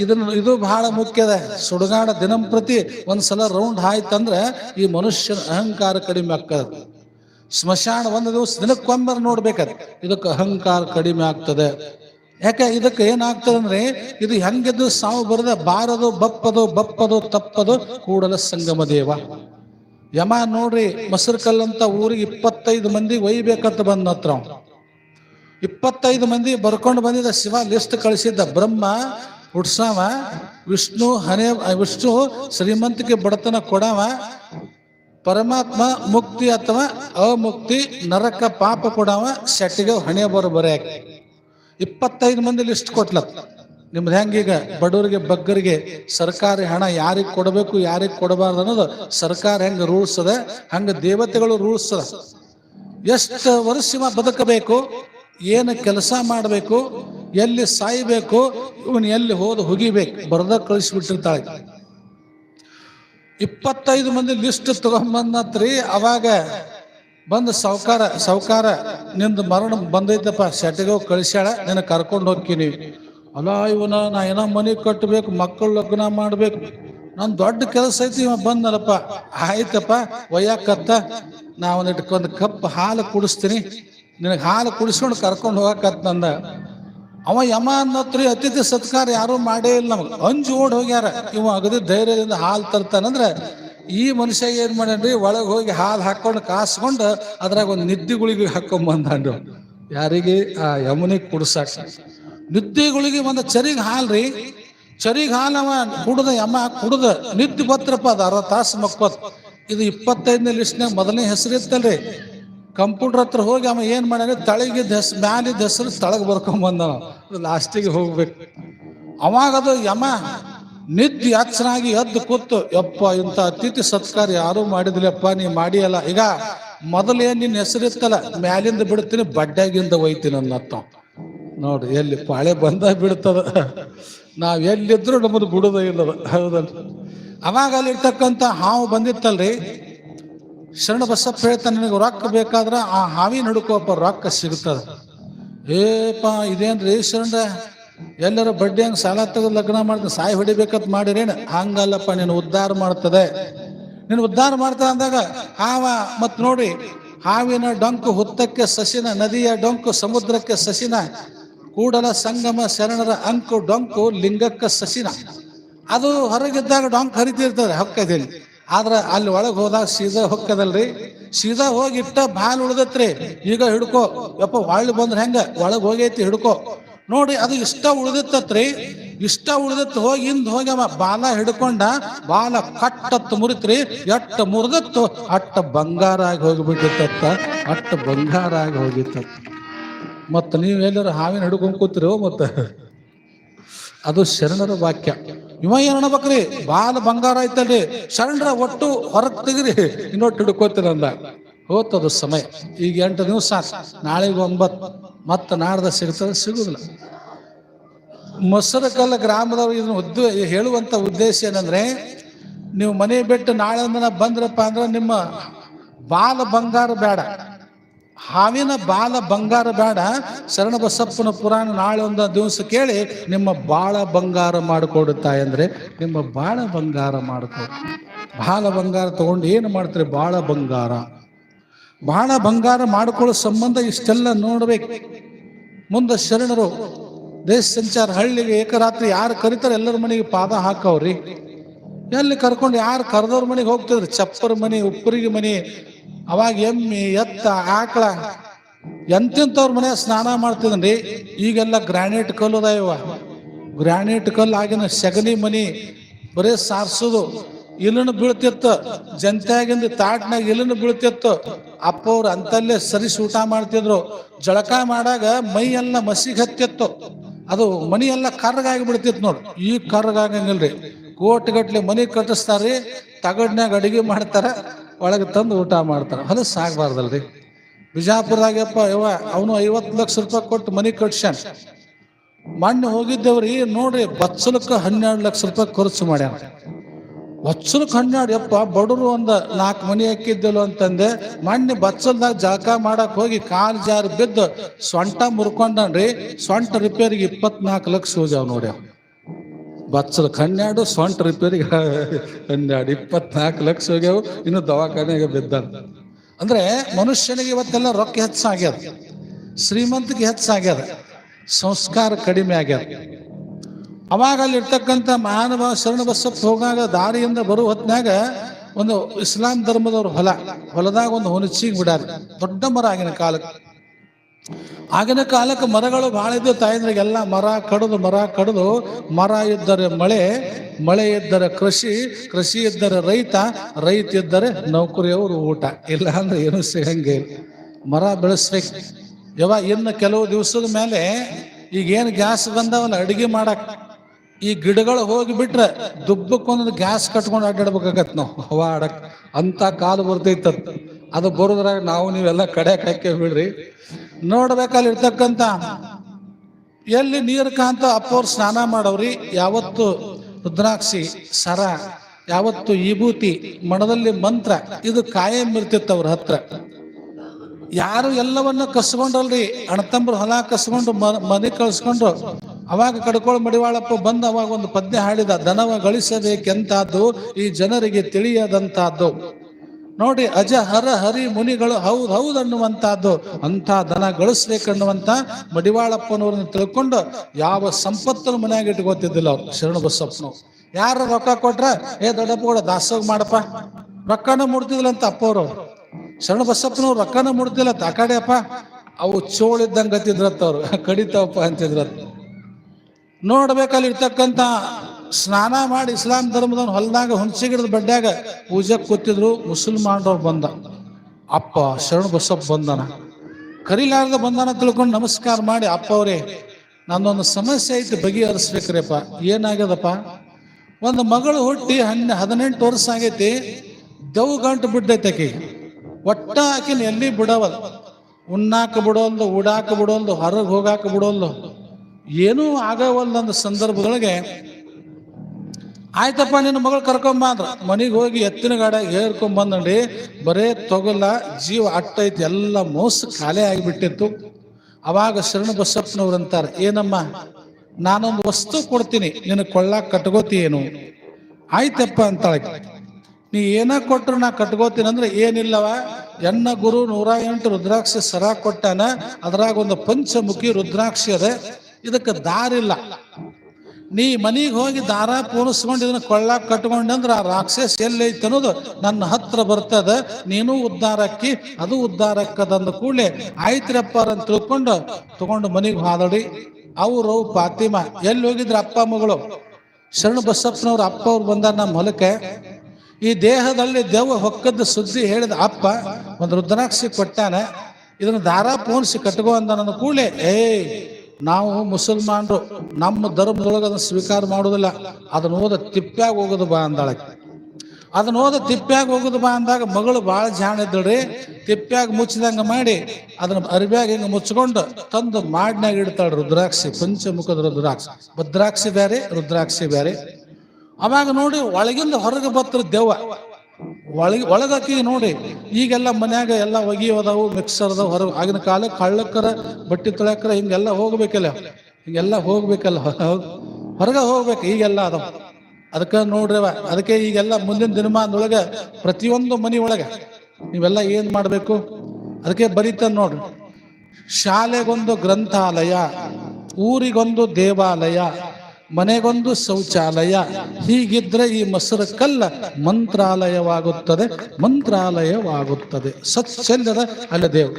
ಇದನ್ನ, ಇದು ಬಹಳ ಮುಖ್ಯದ ಸುಡುಗಾಡ ದಿನಂಪ್ರತಿ ಒಂದ್ಸಲ ರೌಂಡ್ ಆಯ್ತಂದ್ರೆ ಈ ಮನುಷ್ಯನ ಅಹಂಕಾರ ಕಡಿಮೆ ಆಗ್ತದೆ. ಸ್ಮಶಾನ ಒಂದು ದಿವಸ ದಿನಕ್ಕೊಂಬರ್ ನೋಡ್ಬೇಕಾದ್ರೆ ಇದಕ್ಕೆ ಅಹಂಕಾರ ಕಡಿಮೆ ಆಗ್ತದೆ. ಯಾಕೆ ಇದಕ್ಕೆ ಏನಾಗ್ತದೆ ಅಂದ್ರೆ ಇದು ಹೆಂಗಿದ್ದು ಸಾವು ಬರದ ಬಾರದು, ಬಪ್ಪದು ಬಪ್ಪದು, ತಪ್ಪದು ಕೂಡಲ ಸಂಗಮ ದೇವ. ಯಮ ನೋಡ್ರಿ ಮಸರ್ಕಲ್ಲಂತ ಊರಿಗೆ ಇಪ್ಪತ್ತೈದು ಮಂದಿ ಒಯ್ಬೇಕಂತ ಬಂದ ಹತ್ರ. ಇಪ್ಪತ್ತೈದು ಮಂದಿ ಬರ್ಕೊಂಡು ಬಂದಿದ್ದ ಶಿವ ಲಿಸ್ಟ್ ಕಳಿಸಿದ್ದ ಬ್ರಹ್ಮ, ಉಡ್ಸಾವ, ವಿಷ್ಣು ಹಣೆ ವಿಷ್ಣು ಶ್ರೀಮಂತಿಕೆ ಬಡತನ ಕೊಡವ, ಪರಮಾತ್ಮ ಮುಕ್ತಿ ಅಥವಾ ಅಮುಕ್ತಿ, ನರಕ ಪಾಪ ಕೊಡವ, ಶೆಟ್ಟಿಗೆ ಹಣೆ ಬರು ಬರೆಯಾಕ ಇಪ್ಪತ್ತೈದು ಮಂದಿ ಲಿಸ್ಟ್ ಕೊಟ್ಲ. ನಿಮ್ದು ಹೆಂಗೀಗ ಬಡವರಿಗೆ, ಬಗ್ಗರಿಗೆ ಸರ್ಕಾರಿ ಹಣ ಯಾರಿಗೆ ಕೊಡಬೇಕು, ಯಾರಿಗೆ ಕೊಡಬಾರ್ದು ಅನ್ನೋದು ಸರ್ಕಾರ ಹೆಂಗೆ ರೂಲ್ಸ್ ಅದ ಹಂಗ ದೇವತೆಗಳು ರೂಲ್ಸ್ ಎಷ್ಟು ವರ್ಷ ಬದುಕಬೇಕು? ಏನು ಕೆಲಸ ಮಾಡಬೇಕು, ಎಲ್ಲಿ ಸಾಯಬೇಕು, ಇವನು ಎಲ್ಲಿ ಹೋದ ಹುಗಿಬೇಕು, ಬರದ ಕಳಿಸ್ಬಿಟ್ಟಿರ್ತಾಳೆ. ಇಪ್ಪತ್ತೈದು ಮಂದಿ ಲಿಸ್ಟ್ ತಗೊಂಬಂದತ್ರಿ, ಅವಾಗ ಬಂದು ಸಾವ್ಕಾರ ಸಾವ್ಕಾರ, ನಿಂದು ಮರಣ ಬಂದೈತಪ್ಪ ಹೋಗಿ ಕಳಿಸ್ಯಾಳ, ನಿನ್ನ ಕರ್ಕೊಂಡು ಹೋಗ್ತೀನಿ ಅಲ್ಲ ಇವನ, ನಾ ಏನೋ ಮನೆ ಕಟ್ಟಬೇಕು ಮಕ್ಕಳು ಲಗ್ನ ಮಾಡಬೇಕು. ನನ್ನ ದೊಡ್ಡ ಕೆಲಸ ಐತಿ, ಇವ ಬಂದನಪ್ಪ. ಆಯ್ತಪ್ಪ, ಒಯ್ಯಾಕತ್ತ, ನಾ ಒಂದು ಕಪ್ ಹಾಲು ಕುಡಿಸ್ತೀನಿ. ನಿನಗೆ ಹಾಲು ಕುಡಿಸ್ಕೊಂಡು ಕರ್ಕೊಂಡು ಹೋಗಕತ್ ಅವ ಯಮ ಅನ್ನೋತ್ರಿ ಅತಿಥಿ ಸತ್ಕಾರ ಯಾರೂ ಮಾಡೇ ಇಲ್ಲ ನಮಗೆ. ಅಂಜು ಓಡ್ ಹೋಗ್ಯಾರ. ಇವ ಅಗದಿ ಧೈರ್ಯದಿಂದ ಹಾಲು ತರ್ತಾನಂದ್ರೆ ಈ ಮನುಷ್ಯ ಏನ್ ಮಾಡ್ಯಾನ್ರಿ? ಒಳಗೆ ಹೋಗಿ ಹಾಲು ಹಾಕೊಂಡು ಕಾಸ್ಕೊಂಡು ಅದ್ರಾಗ ಒಂದು ನಿದ್ದೆ ಗುಳಿಗೆ ಹಾಕೊಂಡ್ ಬಂದಾನ್ರಿ. ಯಾರಿಗೆ? ಆ ಯಮನಿಗೆ ಕುಡ್ಸಾಕ. ನಿದ್ದೆ ಗುಳಿಗೆ ಒಂದು ಚರಿಗೆ ಹಾಲ್ರಿ ಚರಿಗೆ ಹಾಲು ಅವ ಕುಡ್ದ, ಯಮ ಕುಡ್ದ. ನಿದ್ದೆ ಬತ್ರಪ್ಪ ಅದು, ಅರ್ಧ ತಾಸು ಮಕ್ಕೋತ್. ಇದು ಇಪ್ಪತ್ತೈದನೇ ಲಿಸ್ಟ್ನಾಗ ಮೊದಲನೇ ಹೆಸರು ಇತ್ತಲ್ರಿ. ಕಂಪ್ಯೂಟರ್ ಹತ್ರ ಹೋಗಿ ಅವ ಏನು ಮಾಡ್ಯಾನ? ತಳಗಿದ್ದ ಹೆಸರು ಮ್ಯಾಲಿದ್ದ ಹೆಸರು ತಳಗ್ ಬರ್ಕೊಂಡ್ ಬಂದವ ಲಾಸ್ಟಿಗೆ ಹೋಗ್ಬೇಕು. ಅವಾಗ ಅದು ಯಮ ನಿದ್ದೆ ಅಚ್ಚನಾಗಿ ಎದ್ದು ಕೂತು, ಯಪ್ಪ ಇಂಥ ಅತಿಥಿ ಸತ್ಕಾರ ಯಾರು ಮಾಡಿದಿಲ್ಲಪ್ಪ ನೀ ಮಾಡಿಯಲ್ಲ. ಈಗ ಮೊದಲೇ ನಿನ್ನ ಹೆಸರಿತ್ತಲ್ಲ, ಮ್ಯಾಲಿಂದ ಬಿಡ್ತೀನಿ ಬಡ್ಡ್ಯಾಗಿಂದ ಒಯ್ತೀನಿ ಅನ್ನತ್ತ. ನೋಡ್ರಿ ಎಲ್ಲಿ ಪಾಳೆ ಬಂದ ಬಿಡ್ತದ. ನಾವ್ ಎಲ್ಲಿದ್ರು ನಮ್ಮದು ಬಿಡುದ ಇಲ್ಲದ. ಹೌದಲ್ರಿ? ಅವಾಗ ಅಲ್ಲಿರ್ತಕ್ಕಂಥ ಹಾವು ಬಂದಿತ್ತಲ್ರಿ? ಶರಣ ಬಸಪ್ಪ ಹೇಳ್ತಾನೆ, ನಿನಗೆ ರೊಕ್ಕ ಬೇಕಾದ್ರೆ ಆ ಹಾವಿನ ಹುಡುಕೋಪ್ಪ ರೊಕ್ಕ ಸಿಗುತ್ತದೆ. ಏಪ ಇದೇನ್ರಿ ಶರಣ, ಎಲ್ಲರೂ ಬಡ್ಡಿ ಹಂಗೆ ಸಾಲ ತೆಗೆದು ಲಗ್ನ ಮಾಡ್ತೀನಿ ಸಾಯಿ ಹೊಡಿಬೇಕಂತ ಮಾಡಿರೇನು? ಹಂಗಲ್ಲಪ್ಪ, ನೀನು ಉದ್ಧಾರ ಮಾಡ್ತದೆ. ನೀನು ಉದ್ಧಾರ ಮಾಡ್ತದೆ ಅಂದಾಗ ಹಾವ ಮತ್ತು ನೋಡಿ, ಹಾವಿನ ಡೊಂಕು ಹುತ್ತಕ್ಕೆ ಸಸಿನ, ನದಿಯ ಡೊಂಕು ಸಮುದ್ರಕ್ಕೆ ಸಸಿನ, ಕೂಡಲ ಸಂಗಮ ಶರಣರ ಅಂಕು ಡೊಂಕು ಲಿಂಗಕ್ಕ ಸಸಿನ. ಅದು ಹೊರಗಿದ್ದಾಗ ಡೊಂಕು ಹರಿತಿರ್ತದೆ ಹೊಕ್ಕದಲ್ಲಿ ಆದ್ರೆ ಅಲ್ಲಿ ಒಳಗೆ ಹೋದಾಗ ಸೀದಾ ಹೊಕ್ಕದಲ್ರಿ? ಸೀದಾ ಹೋಗಿ ಇಟ್ಟ ಬಾಲ್ ಉಳ್ದತ್ರಿ. ಈಗ ಹಿಡ್ಕೋ. ಯಪ್ಪ ಒಳ್ಳೆ ಬಂದ್ರೆ ಹೆಂಗ? ಒಳಗೆ ಹೋಗೈತಿ, ಹಿಡ್ಕೋ. ನೋಡಿ, ಅದು ಇಷ್ಟ ಉಳ್ದಿತ್ತತ್ರಿ. ಇಷ್ಟ ಉಳ್ದಿತ್ತು ಹೋಗಿ ಹಿಂದ್ ಹೋಗಿ ಬಾಲ ಹಿಡ್ಕೊಂಡ, ಬಾಲ ಕಟ್ಟತ್ತು ಮುರಿತ್ರಿ. ಎಟ್ಟ ಮುರಿದತ್ತು ಅಟ್ಟ ಬಂಗಾರ ಆಗಿ ಹೋಗಿಬಿಟ್ಟಿತ್ತತ್ತ. ಅಟ್ಟ ಬಂಗಾರ ಆಗಿ ಹೋಗಿತ್ತ ಮತ್ತ ನೀವು ಎಲ್ಲರೂ ಹಾವಿನ ಹಿಡ್ಕೊಂಡ್ ಕೂತಿರೋ ಮತ್ತ. ಅದು ಶರಣರ ವಾಕ್ಯ. ಇವ ಏನ್ ಅನ್ಬೇಕ್ರಿ ಬಾಲ ಬಂಗಾರ ಐತಲ್ರಿ. ಶರಣರ ಒಟ್ಟು ಹೊರಗ್ ತೆಗಿರಿ ಇನ್ನೊಟ್ಟು ಹಿಡ್ಕೋತೀರಂದ ಹೋತದು ಸಮಯ. ಈಗ ಎಂಟು ದಿವಸ ನಾಳೆಗೆ ಒಂಬತ್ತು ಮತ್ತೆ ನಾಡ್ದ ಸಿಗ್ತದೆ? ಸಿಗುದಿಲ್ಲ. ಮೊಸರಕಲ್ಲ ಗ್ರಾಮದವ್ರು ಇದನ್ನ ಉದ್ದ ಹೇಳುವಂತ ಉದ್ದೇಶ ಏನಂದ್ರೆ, ನೀವು ಮನೆ ಬಿಟ್ಟು ನಾಳೆ ಬಂದ್ರಪ್ಪ ಅಂದ್ರೆ ನಿಮ್ಮ ಬಾಲ ಬಂಗಾರ ಬೇಡ. ಹಾವಿನ ಬಾಲ ಬಂಗಾರ ಬೇಡ. ಶರಣ ಬಸಪ್ಪನ ಪುರಾಣ ನಾಳೆ ಒಂದು ದಿವಸ ಕೇಳಿ ನಿಮ್ಮ ಬಾಳ ಬಂಗಾರ ಮಾಡಿಕೊಡುತ್ತಾ ಅಂದ್ರೆ ನಿಮ್ಮ ಬಾಳ ಬಂಗಾರ ಮಾಡಿಕೊಡು ಬಾಳ ಬಂಗಾರ ತಗೊಂಡು ಏನು ಮಾಡ್ತಾರೆ? ಬಾಳ ಬಂಗಾರ. ಬಾಳ ಬಂಗಾರ ಮಾಡ್ಕೊಳ್ಳೋ ಸಂಬಂಧ ಇಷ್ಟೆಲ್ಲ ನೋಡ್ಬೇಕು. ಮುಂದೆ ಶರಣರು ದೇಶ ಸಂಚಾರ ಹಳ್ಳಿಗೆ ಏಕರಾತ್ರಿ ಯಾರು ಕರಿತಾರೆ? ಎಲ್ಲರ ಮನೆಗೆ ಪಾದ ಹಾಕವ್ರಿ. ಎಲ್ಲಿ ಕರ್ಕೊಂಡು ಯಾರು ಕರೆದವ್ರ ಮನೆಗೆ ಹೋಗ್ತಿದ್ರು? ಚಪ್ಪರ ಮನೆ, ಉಪ್ಪರಿಗೆ ಮನೆ ಅವಾಗ ಎಮ್ಮಿ ಎತ್ತ ಆಕಳ. ಎಂತಿಂತವ್ರ ಮನೆ ಸ್ನಾನ ಮಾಡ್ತಿದ್ರಿ ಈಗೆಲ್ಲ ಗ್ರಾನೈಟ್ ಕಲ್ಲು ಅದಾವ ಗ್ರಾನೈಟ್ ಕಲ್ಲು ಆಗಿನ ಸಗಣಿ ಮನಿ ಬರೀ ಸಾರ್ಸೋದು. ಇಲ್ಲಿನ ಬೀಳ್ತಿತ್ತು ಜನತೆಯಾಗಿಂದ ತಾಟ್ನಾಗ ಇಲ್ಲಿನ ಬೀಳ್ತಿತ್ತು. ಅಪ್ಪವ್ರು ಅಂತಲ್ಲೇ ಸರಿ ಊಟ ಮಾಡ್ತಿದ್ರು. ಜಳಕ ಮಾಡಾಗ ಮೈ ಎಲ್ಲ ಮಸಿಗೆ ಹತ್ತಿತ್ತು. ಅದು ಮನಿ ಎಲ್ಲ ಕರ್ಗಾಗಿ ಬಿಡ್ತಿತ್ತು ನೋಡಿ. ಈ ಕರ್ಗಾಗಂಗಿಲ್ರಿ ಕೋಟಿಗಟ್ಲೆ ಮನಿ ಕಟ್ಟಿಸ್ತಾರ್ರಿ ತಗಡ್ನಾಗ ಅಡಿಗೆ ಮಾಡ್ತಾರ. ಒಳಗೆ ತಂದು ಊಟ ಮಾಡ್ತಾರೆ ಹೊಲಸು ಆಗ್ಬಾರ್ದಲ್ರಿ. ಬಿಜಾಪುರದಾಗಪ್ಪ ಇವ ಅವನು ಐವತ್ತು ಲಕ್ಷ ರೂಪಾಯಿ ಕೊಟ್ಟು ಮನಿ ಕಟ್ಸ್ಯಾನ. ಮಣ್ಣು ಹೋಗಿದ್ದೇವ್ರಿ, ನೋಡ್ರಿ, ಬಚ್ಚಲಕ್ಕೆ ಹನ್ನೆರಡು ಲಕ್ಷ ರೂಪಾಯಿ ಖರ್ಚು ಮಾಡ್ಯಾನ. ಬಚ್ಚಲಕ್ಕೆ ಹನ್ನೆರಡು, ಯಪ್ಪ ಬಡರು ಒಂದು ನಾಲ್ಕು ಮನಿ ಹಾಕಿದ್ದಲು ಅಂತಂದೆ ಮಣ್ಣು ಬಚ್ಚಲ್ದಾಗ ಜಳಕ ಮಾಡಕ್ ಹೋಗಿ ಕಾಲ್ ಜಾರಿ ಬಿದ್ದು ಸೊಂಟ ಮುರ್ಕೊಂಡನ್ರಿ ಸೊಂಟ ರಿಪೇರಿಗೆ ಇಪ್ಪತ್ನಾಲ್ಕು ಲಕ್ಷ ಹೋಗ್ಯಾವ ನೋಡಿ ಬಚ್ಚಲಕ್ಕೆ ಹನ್ನೆರಡು ಸೊಂಟ ರಿಪೇರಿಗೆ ಹನ್ನೆರಡು ಇಪ್ಪತ್ನಾಲ್ಕು ಲಕ್ಷ ಹೋಗ್ಯಾವು, ಇನ್ನು ದವಾಖಾನೆಗೆ ಬಿದ್ದ ಅಂದ್ರೆ ಮನುಷ್ಯನಿಗೆ ಇವತ್ತೆಲ್ಲ ರೊಕ್ಕ ಹೆಚ್ಚಾಗ್ಯದ. ಶ್ರೀಮಂತಿಗೆ ಹೆಚ್ಚಾಗ್ಯದ. ಸಂಸ್ಕಾರ ಕಡಿಮೆ ಆಗ್ಯದ. ಅವಾಗ ಅಲ್ಲಿ ಇರ್ತಕ್ಕಂಥ ಮಹಾನುಭಾವ ಶರಣ ಬಸಪ್ಪ ಹೋಗಾಗ ದಾರಿಯಿಂದ ಬರುವ ಹೊತ್ನ್ಯಾಗ ಒಂದು ಇಸ್ಲಾಂ ಧರ್ಮದವ್ರ ಹೊಲ, ಹೊಲದಾಗ ಒಂದು ಹುಣಚಿಗೆ ಬಿಡಾರ. ದೊಡ್ಡ ಮರ ಆಗಿನ ಕಾಲಕ್ಕೆ. ಆಗಿನ ಕಾಲಕ್ಕೆ ಮರಗಳು ಭಾಳ ಇದ್ದು ತಾಯಂದ್ರಿಗೆಲ್ಲ ಮರ ಕಡಿದು ಮರ ಕಡಿದು ಮರ ಇದ್ದರೆ ಮಳೆ ಮಳೆ ಇದ್ದರೆ ಕೃಷಿ ಕೃಷಿ ಇದ್ದರೆ ರೈತ ರೈತ ಇದ್ದರೆ ನೌಕರಿಯವರು ಊಟ. ಇಲ್ಲ ಅಂದ್ರೆ ಏನು ಸಿಗಂಗೆ ಮರ ಬೆಳೆಸ್ಬೇಕು. ಯಾವ ಇನ್ನು ಕೆಲವು ದಿವಸದ ಮೇಲೆ ಈಗೇನು ಗ್ಯಾಸ್ ಬಂದವಲ್ಲ ಅಡಿಗೆ ಮಾಡಕ್. ಈ ಗಿಡಗಳು ಹೋಗಿ ಬಿಟ್ರೆ ದುಬ್ಬಕ್ಕೊಂದು ಗ್ಯಾಸ್ ಕಟ್ಕೊಂಡು ಅಡ್ಡಾಡ್ಬೇಕಾಗತ್ತೆ ನಾವು. ಹವಾ ಆಡಕ್ ಅಂತ ಕಾಲು ಬರ್ತೈತತ್. ಅದು ಬರೋದ್ರಾಗ ನಾವು ನೀವೆಲ್ಲ ಕಡೆ ಹಾಕಿ ಬಿಡ್ರಿ ನೋಡ್ಬೇಕಲ್ಲಿ ಇರ್ತಕ್ಕಂಥ ಎಲ್ಲಿ ನೀರು ಕಾಂತ ಅಪ್ಪವ್ರು ಸ್ನಾನ ಮಾಡವ್ರಿ, ಯಾವತ್ತು ರುದ್ರಾಕ್ಷಿ, ಸರ, ಯಾವತ್ತು ಈಭೂತಿ ಮಣದಲ್ಲಿ ಮಂತ್ರ, ಇದು ಕಾಯಂ ಇರ್ತಿತ್ತು ಅವ್ರ ಹತ್ರ. ಯಾರು ಎಲ್ಲವನ್ನ ಕಸ್ಕೊಂಡಲ್ರಿ ಅಣತಂಬ್ರು ಹೊಲ ಕಸ್ಕೊಂಡು ಮನೆ ಕಳ್ಸ್ಕೊಂಡು, ಅವಾಗ ಕಡ್ಕೊಳ್ ಮಡಿವಾಳಪ್ಪ ಬಂದ ಅವಾಗ ಒಂದು ಪದ್ಯ ಹಾಡಿದ, ದನವ ಗಳಿಸಬೇಕೆಂತಾದ್ದು, ಈ ಜನರಿಗೆ ತಿಳಿಯದಂತಹದ್ದು ನೋಡಿ ಅಜ, ಹರ, ಹರಿ ಮುನಿಗಳು ಹೌದು ಹೌದು ಅನ್ನುವಂತಹದ್ದು ಅಂತ ದನ ಗಳಿಸ್ಬೇಕನ್ನುವಂತ ಮಡಿವಾಳಪ್ಪನವ್ರನ್ನ ತಿಳ್ಕೊಂಡು ಯಾವ ಸಂಪತ್ತನ್ನು ಮನೆಯಾಗ ಇಟ್ಕೋತಿದ್ದಿಲ್ಲ ಅವ್ರು. ಶರಣ ಬಸಪ್ಪನವ್ರು. ಯಾರ ರೊಕ್ಕ ಕೊಟ್ರ, ಏ ದೊಡ್ಡಪ್ಪ ಕೂಡ ದಾಸೋಗ ಮಾಡಪ್ಪ. ರೊಕ್ಕನ ಮುಡ್ತಿದ್ಲ ಅಂತ ಅಪ್ಪವ್ರು. ಶರಣ ಬಸಪ್ಪನವ್ರು ರೊಕ್ಕನ ಮುಡ್ತಿಲ್ಲ ಆ ಅವು ಚೋಳಿದ್ದಂಗೆ ಗತಿದ್ರತ್ತ ಅವ್ರು. ಕಡಿತಾವಪ್ಪ ಅಂತಿದ್ರತ್ತ ನೋಡ್ಬೇಕಲ್ಲಿ ಇರ್ತಕ್ಕಂಥ ಸ್ನಾನ ಮಾಡಿ ಇಸ್ಲಾಂ ಧರ್ಮದವ್ನು ಹೊಲದಾಗ ಹುಣಸಿಗಿಡದ ಬಡ್ಡ್ಯಾಗ ಪೂಜೆ ಕೂತಿದ್ರು ಮುಸಲ್ಮಾನರವ್ರು ಬಂದ. ಅಪ್ಪ, ಶರಣ ಬಸಪ್ಪ ಬಂದನ. ಕರಿಲಾರದ ಬಂದನ ತಿಳ್ಕೊಂಡು ನಮಸ್ಕಾರ ಮಾಡಿ, ಅಪ್ಪ ಅವರೇ, ನನ್ನೊಂದು ಸಮಸ್ಯೆ ಐತಿ ಬಗೆಹರಿಸ್ಬೇಕ್ರಿಪ್ಪ ಏನಾಗ್ಯದಪ್ಪ? ಒಂದು ಮಗಳು ಹುಟ್ಟಿ ಹನ್ನೆ ಹದಿನೆಂಟು ವರ್ಷ ಆಗೈತಿ, ದವ್ ಗಂಟು ಬಿಡ್ದೈತೆ ಆಕೆ. ಒಟ್ಟ ಆಕಿನ ಎಲ್ಲಿ ಬಿಡವಲ್ಲ ಉಣ್ಣಾಕ ಬಿಡೋಲ್ದು ಉಡಾಕ ಬಿಡೋಲ್ದು, ಹೊರಗೆ ಹೋಗಾಕ ಬಿಡೋಲ್ದು. ಏನೂ ಆಗವಲ್ಲಂದ ಸಂದರ್ಭದೊಳಗೆ ಆಯ್ತಪ್ಪ, ನಿನ್ನ ಮಗಳು ಕರ್ಕೊಂಬ ಅಂದ್ರ ಮನೆಗೆ ಹೋಗಿ ಎತ್ತಿನ ಗಾಡ ಏರ್ಕೊಂಬಂದ್ರಿ ಬರೇ ತೊಗಲ, ಜೀವ ಅಟ್ಟೈತಿ ಎಲ್ಲ ಮೋಸ ಖಾಲಿ ಆಗಿಬಿಟ್ಟಿತ್ತು. ಅವಾಗ ಶರಣ ಬಸಪ್ಪನವ್ರು ಅಂತಾರೆ, ಏನಮ್ಮ, ನಾನೊಂದು ವಸ್ತು ಕೊಡ್ತೀನಿ, ನಿನ್ನ ಕೊಳ್ಳಾಕ ಕಟ್ಕೋತಿ ಏನು ಆಯ್ತಪ್ಪ ಅಂತಾಳೆ. ನೀ ಏನ ಕೊಟ್ರು ನಾ ಕಟ್ಕೋತೀನಿ ಅಂದ್ರೆ ಏನಿಲ್ಲವ, ಎನ್ನ ಗುರು ನೂರ ಎಂಟು ರುದ್ರಾಕ್ಷಿ ಸರ ಕೊಟ್ಟಾನ ಅದ್ರಾಗ ಒಂದು ಪಂಚಮುಖಿ ರುದ್ರಾಕ್ಷಿ ಅದ, ಇದಕ್ಕೆ ದಾರಿಲ್ಲ. ನೀ ಮನೆಗೆ ಹೋಗಿ ದಾರ ಪೂಣಿಸ್ಕೊಂಡು ಇದನ್ನ ಕೊಳ್ಳಾಕ್ ಕಟ್ಕೊಂಡಂದ್ರ ಆ ರಾಕ್ಷಸ ಎಲ್ಲೈತೆ ಅನ್ನೋದು ನನ್ನ ಹತ್ರ ಬರ್ತದ. ನೀನು ಉದ್ದಾರಕ್ಕಿ ಅದು ಉದ್ಧಾರಕ್ಕದಂದ ಕೂಡಲೇ ಆಯ್ತ್ರಪ್ಪ ಅಂತ ತಿಳ್ಕೊಂಡು ತಗೊಂಡು ಮನೆಗೆ ಹಾದಡಿ. ಅವರು ಪಾತಿಮ ಎಲ್ಲಿ ಹೋಗಿದ್ರ ಅಪ್ಪ ಮಗಳು? ಶರಣ ಬಸಪ್ಪನವ್ರ ಅಪ್ಪ ಅವ್ರು ಬಂದ ನಮ್ಮ ಹೊಲಕ್ಕೆ. ಈ ದೇಹದಲ್ಲಿ ದೇವ ಹೊಕ್ಕದ ಸುದ್ದಿ ಹೇಳಿದ ಅಪ್ಪ, ಒಂದು ರುದ್ರಾಕ್ಷಿ ಕೊಟ್ಟಾನೆ, ಇದನ್ನ ದಾರ ಪೂಣಿಸಿ ಕಟ್ಕೋ ಅಂದ ನನ್ನ ಕೂಡಲೇ, ಏಯ್ ನಾವು ಮುಸಲ್ಮಾನರು ನಮ್ಮ ಧರ್ಮದೊಳಗೆ ಅದನ್ನು ಸ್ವೀಕಾರ ಮಾಡೋದಿಲ್ಲ ಅದನ್ನು ಓದ ತಿಪ್ಪ್ಯಾಗ ಹೋಗೋದು ಬಾ ಅಂದಾಳಕ್ಕೆ. ಅದನ್ನ ಓದ ತಿಪ್ಪ್ಯಾಗ ಹೋಗೋದು ಬಾ ಅಂದಾಗ ಮಗಳು ಭಾಳ ಜಾಣ ಇದ್ದಳ್ರಿ, ತಿಪ್ಪ್ಯಾಗ ಮುಚ್ಚಿದಂಗೆ ಮಾಡಿ ಅದನ್ನ ಅರಿಬ್ಯಾಗ ಹಿಂಗೆ ಮುಚ್ಕೊಂಡು ತಂದು ಮಾಡ್ನಾಗ ಇಡ್ತಾಳೆ ರುದ್ರಾಕ್ಷಿ, ಪಂಚಮುಖದ ರುದ್ರಾಕ್ಷಿ. ಭದ್ರಾಕ್ಷಿ ಬೇರೆ ರುದ್ರಾಕ್ಷಿ ಬೇರೆ ಅವಾಗ ನೋಡಿ ಒಳಗಿಂದ ಹೊರಗೆ ಬತ್ತರು ದೆವ್ವ ಒಳಗೆ ಒಳಗಾಕಿ ನೋಡಿ. ಈಗೆಲ್ಲ ಮನ್ಯಾಗ ಎಲ್ಲ ಒಗಿಯೋದವು ಮಿಕ್ಸರ್ ಅದಾವ ಹೊರಗೆ. ಆಗಿನ ಕಾಲ ಕಳ್ಳಕ್ಕರ, ಬಟ್ಟೆ ತೊಳ್ಯಾಕರ ಹಿಂಗೆಲ್ಲ ಹೋಗ್ಬೇಕಲ್ಲ. ಹಿಂಗೆಲ್ಲ ಹೋಗ್ಬೇಕಲ್ಲ. ಹೊರಗೆ ಹೋಗ್ಬೇಕು, ಈಗೆಲ್ಲ ಅದಾವ. ಅದಕ್ಕೆ ನೋಡ್ರವ ಅದಕ್ಕೆ ಈಗೆಲ್ಲ ಮುಂದಿನ ದಿನಮಾನದೊಳಗೆ ಪ್ರತಿಯೊಂದು ಮನೆ ಒಳಗೆ ನೀವೆಲ್ಲ ಏನು ಮಾಡಬೇಕು? ಅದಕ್ಕೆ ಬರೀತಾನೆ ನೋಡ್ರಿ. ಶಾಲೆಗೊಂದು ಗ್ರಂಥಾಲಯ, ಊರಿಗೊಂದು ದೇವಾಲಯ ಮನೆಗೊಂದು ಶೌಚಾಲಯ. ಹೀಗಿದ್ರೆ ಈ ಮೊಸರು ಕಲ್ಲ ಮಂತ್ರಾಲಯವಾಗುತ್ತದೆ ಮಂತ್ರಾಲಯವಾಗುತ್ತದೆ. ಸಚ್ಚಲ್ಲದ ಅಲ್ಲ ದೇವ್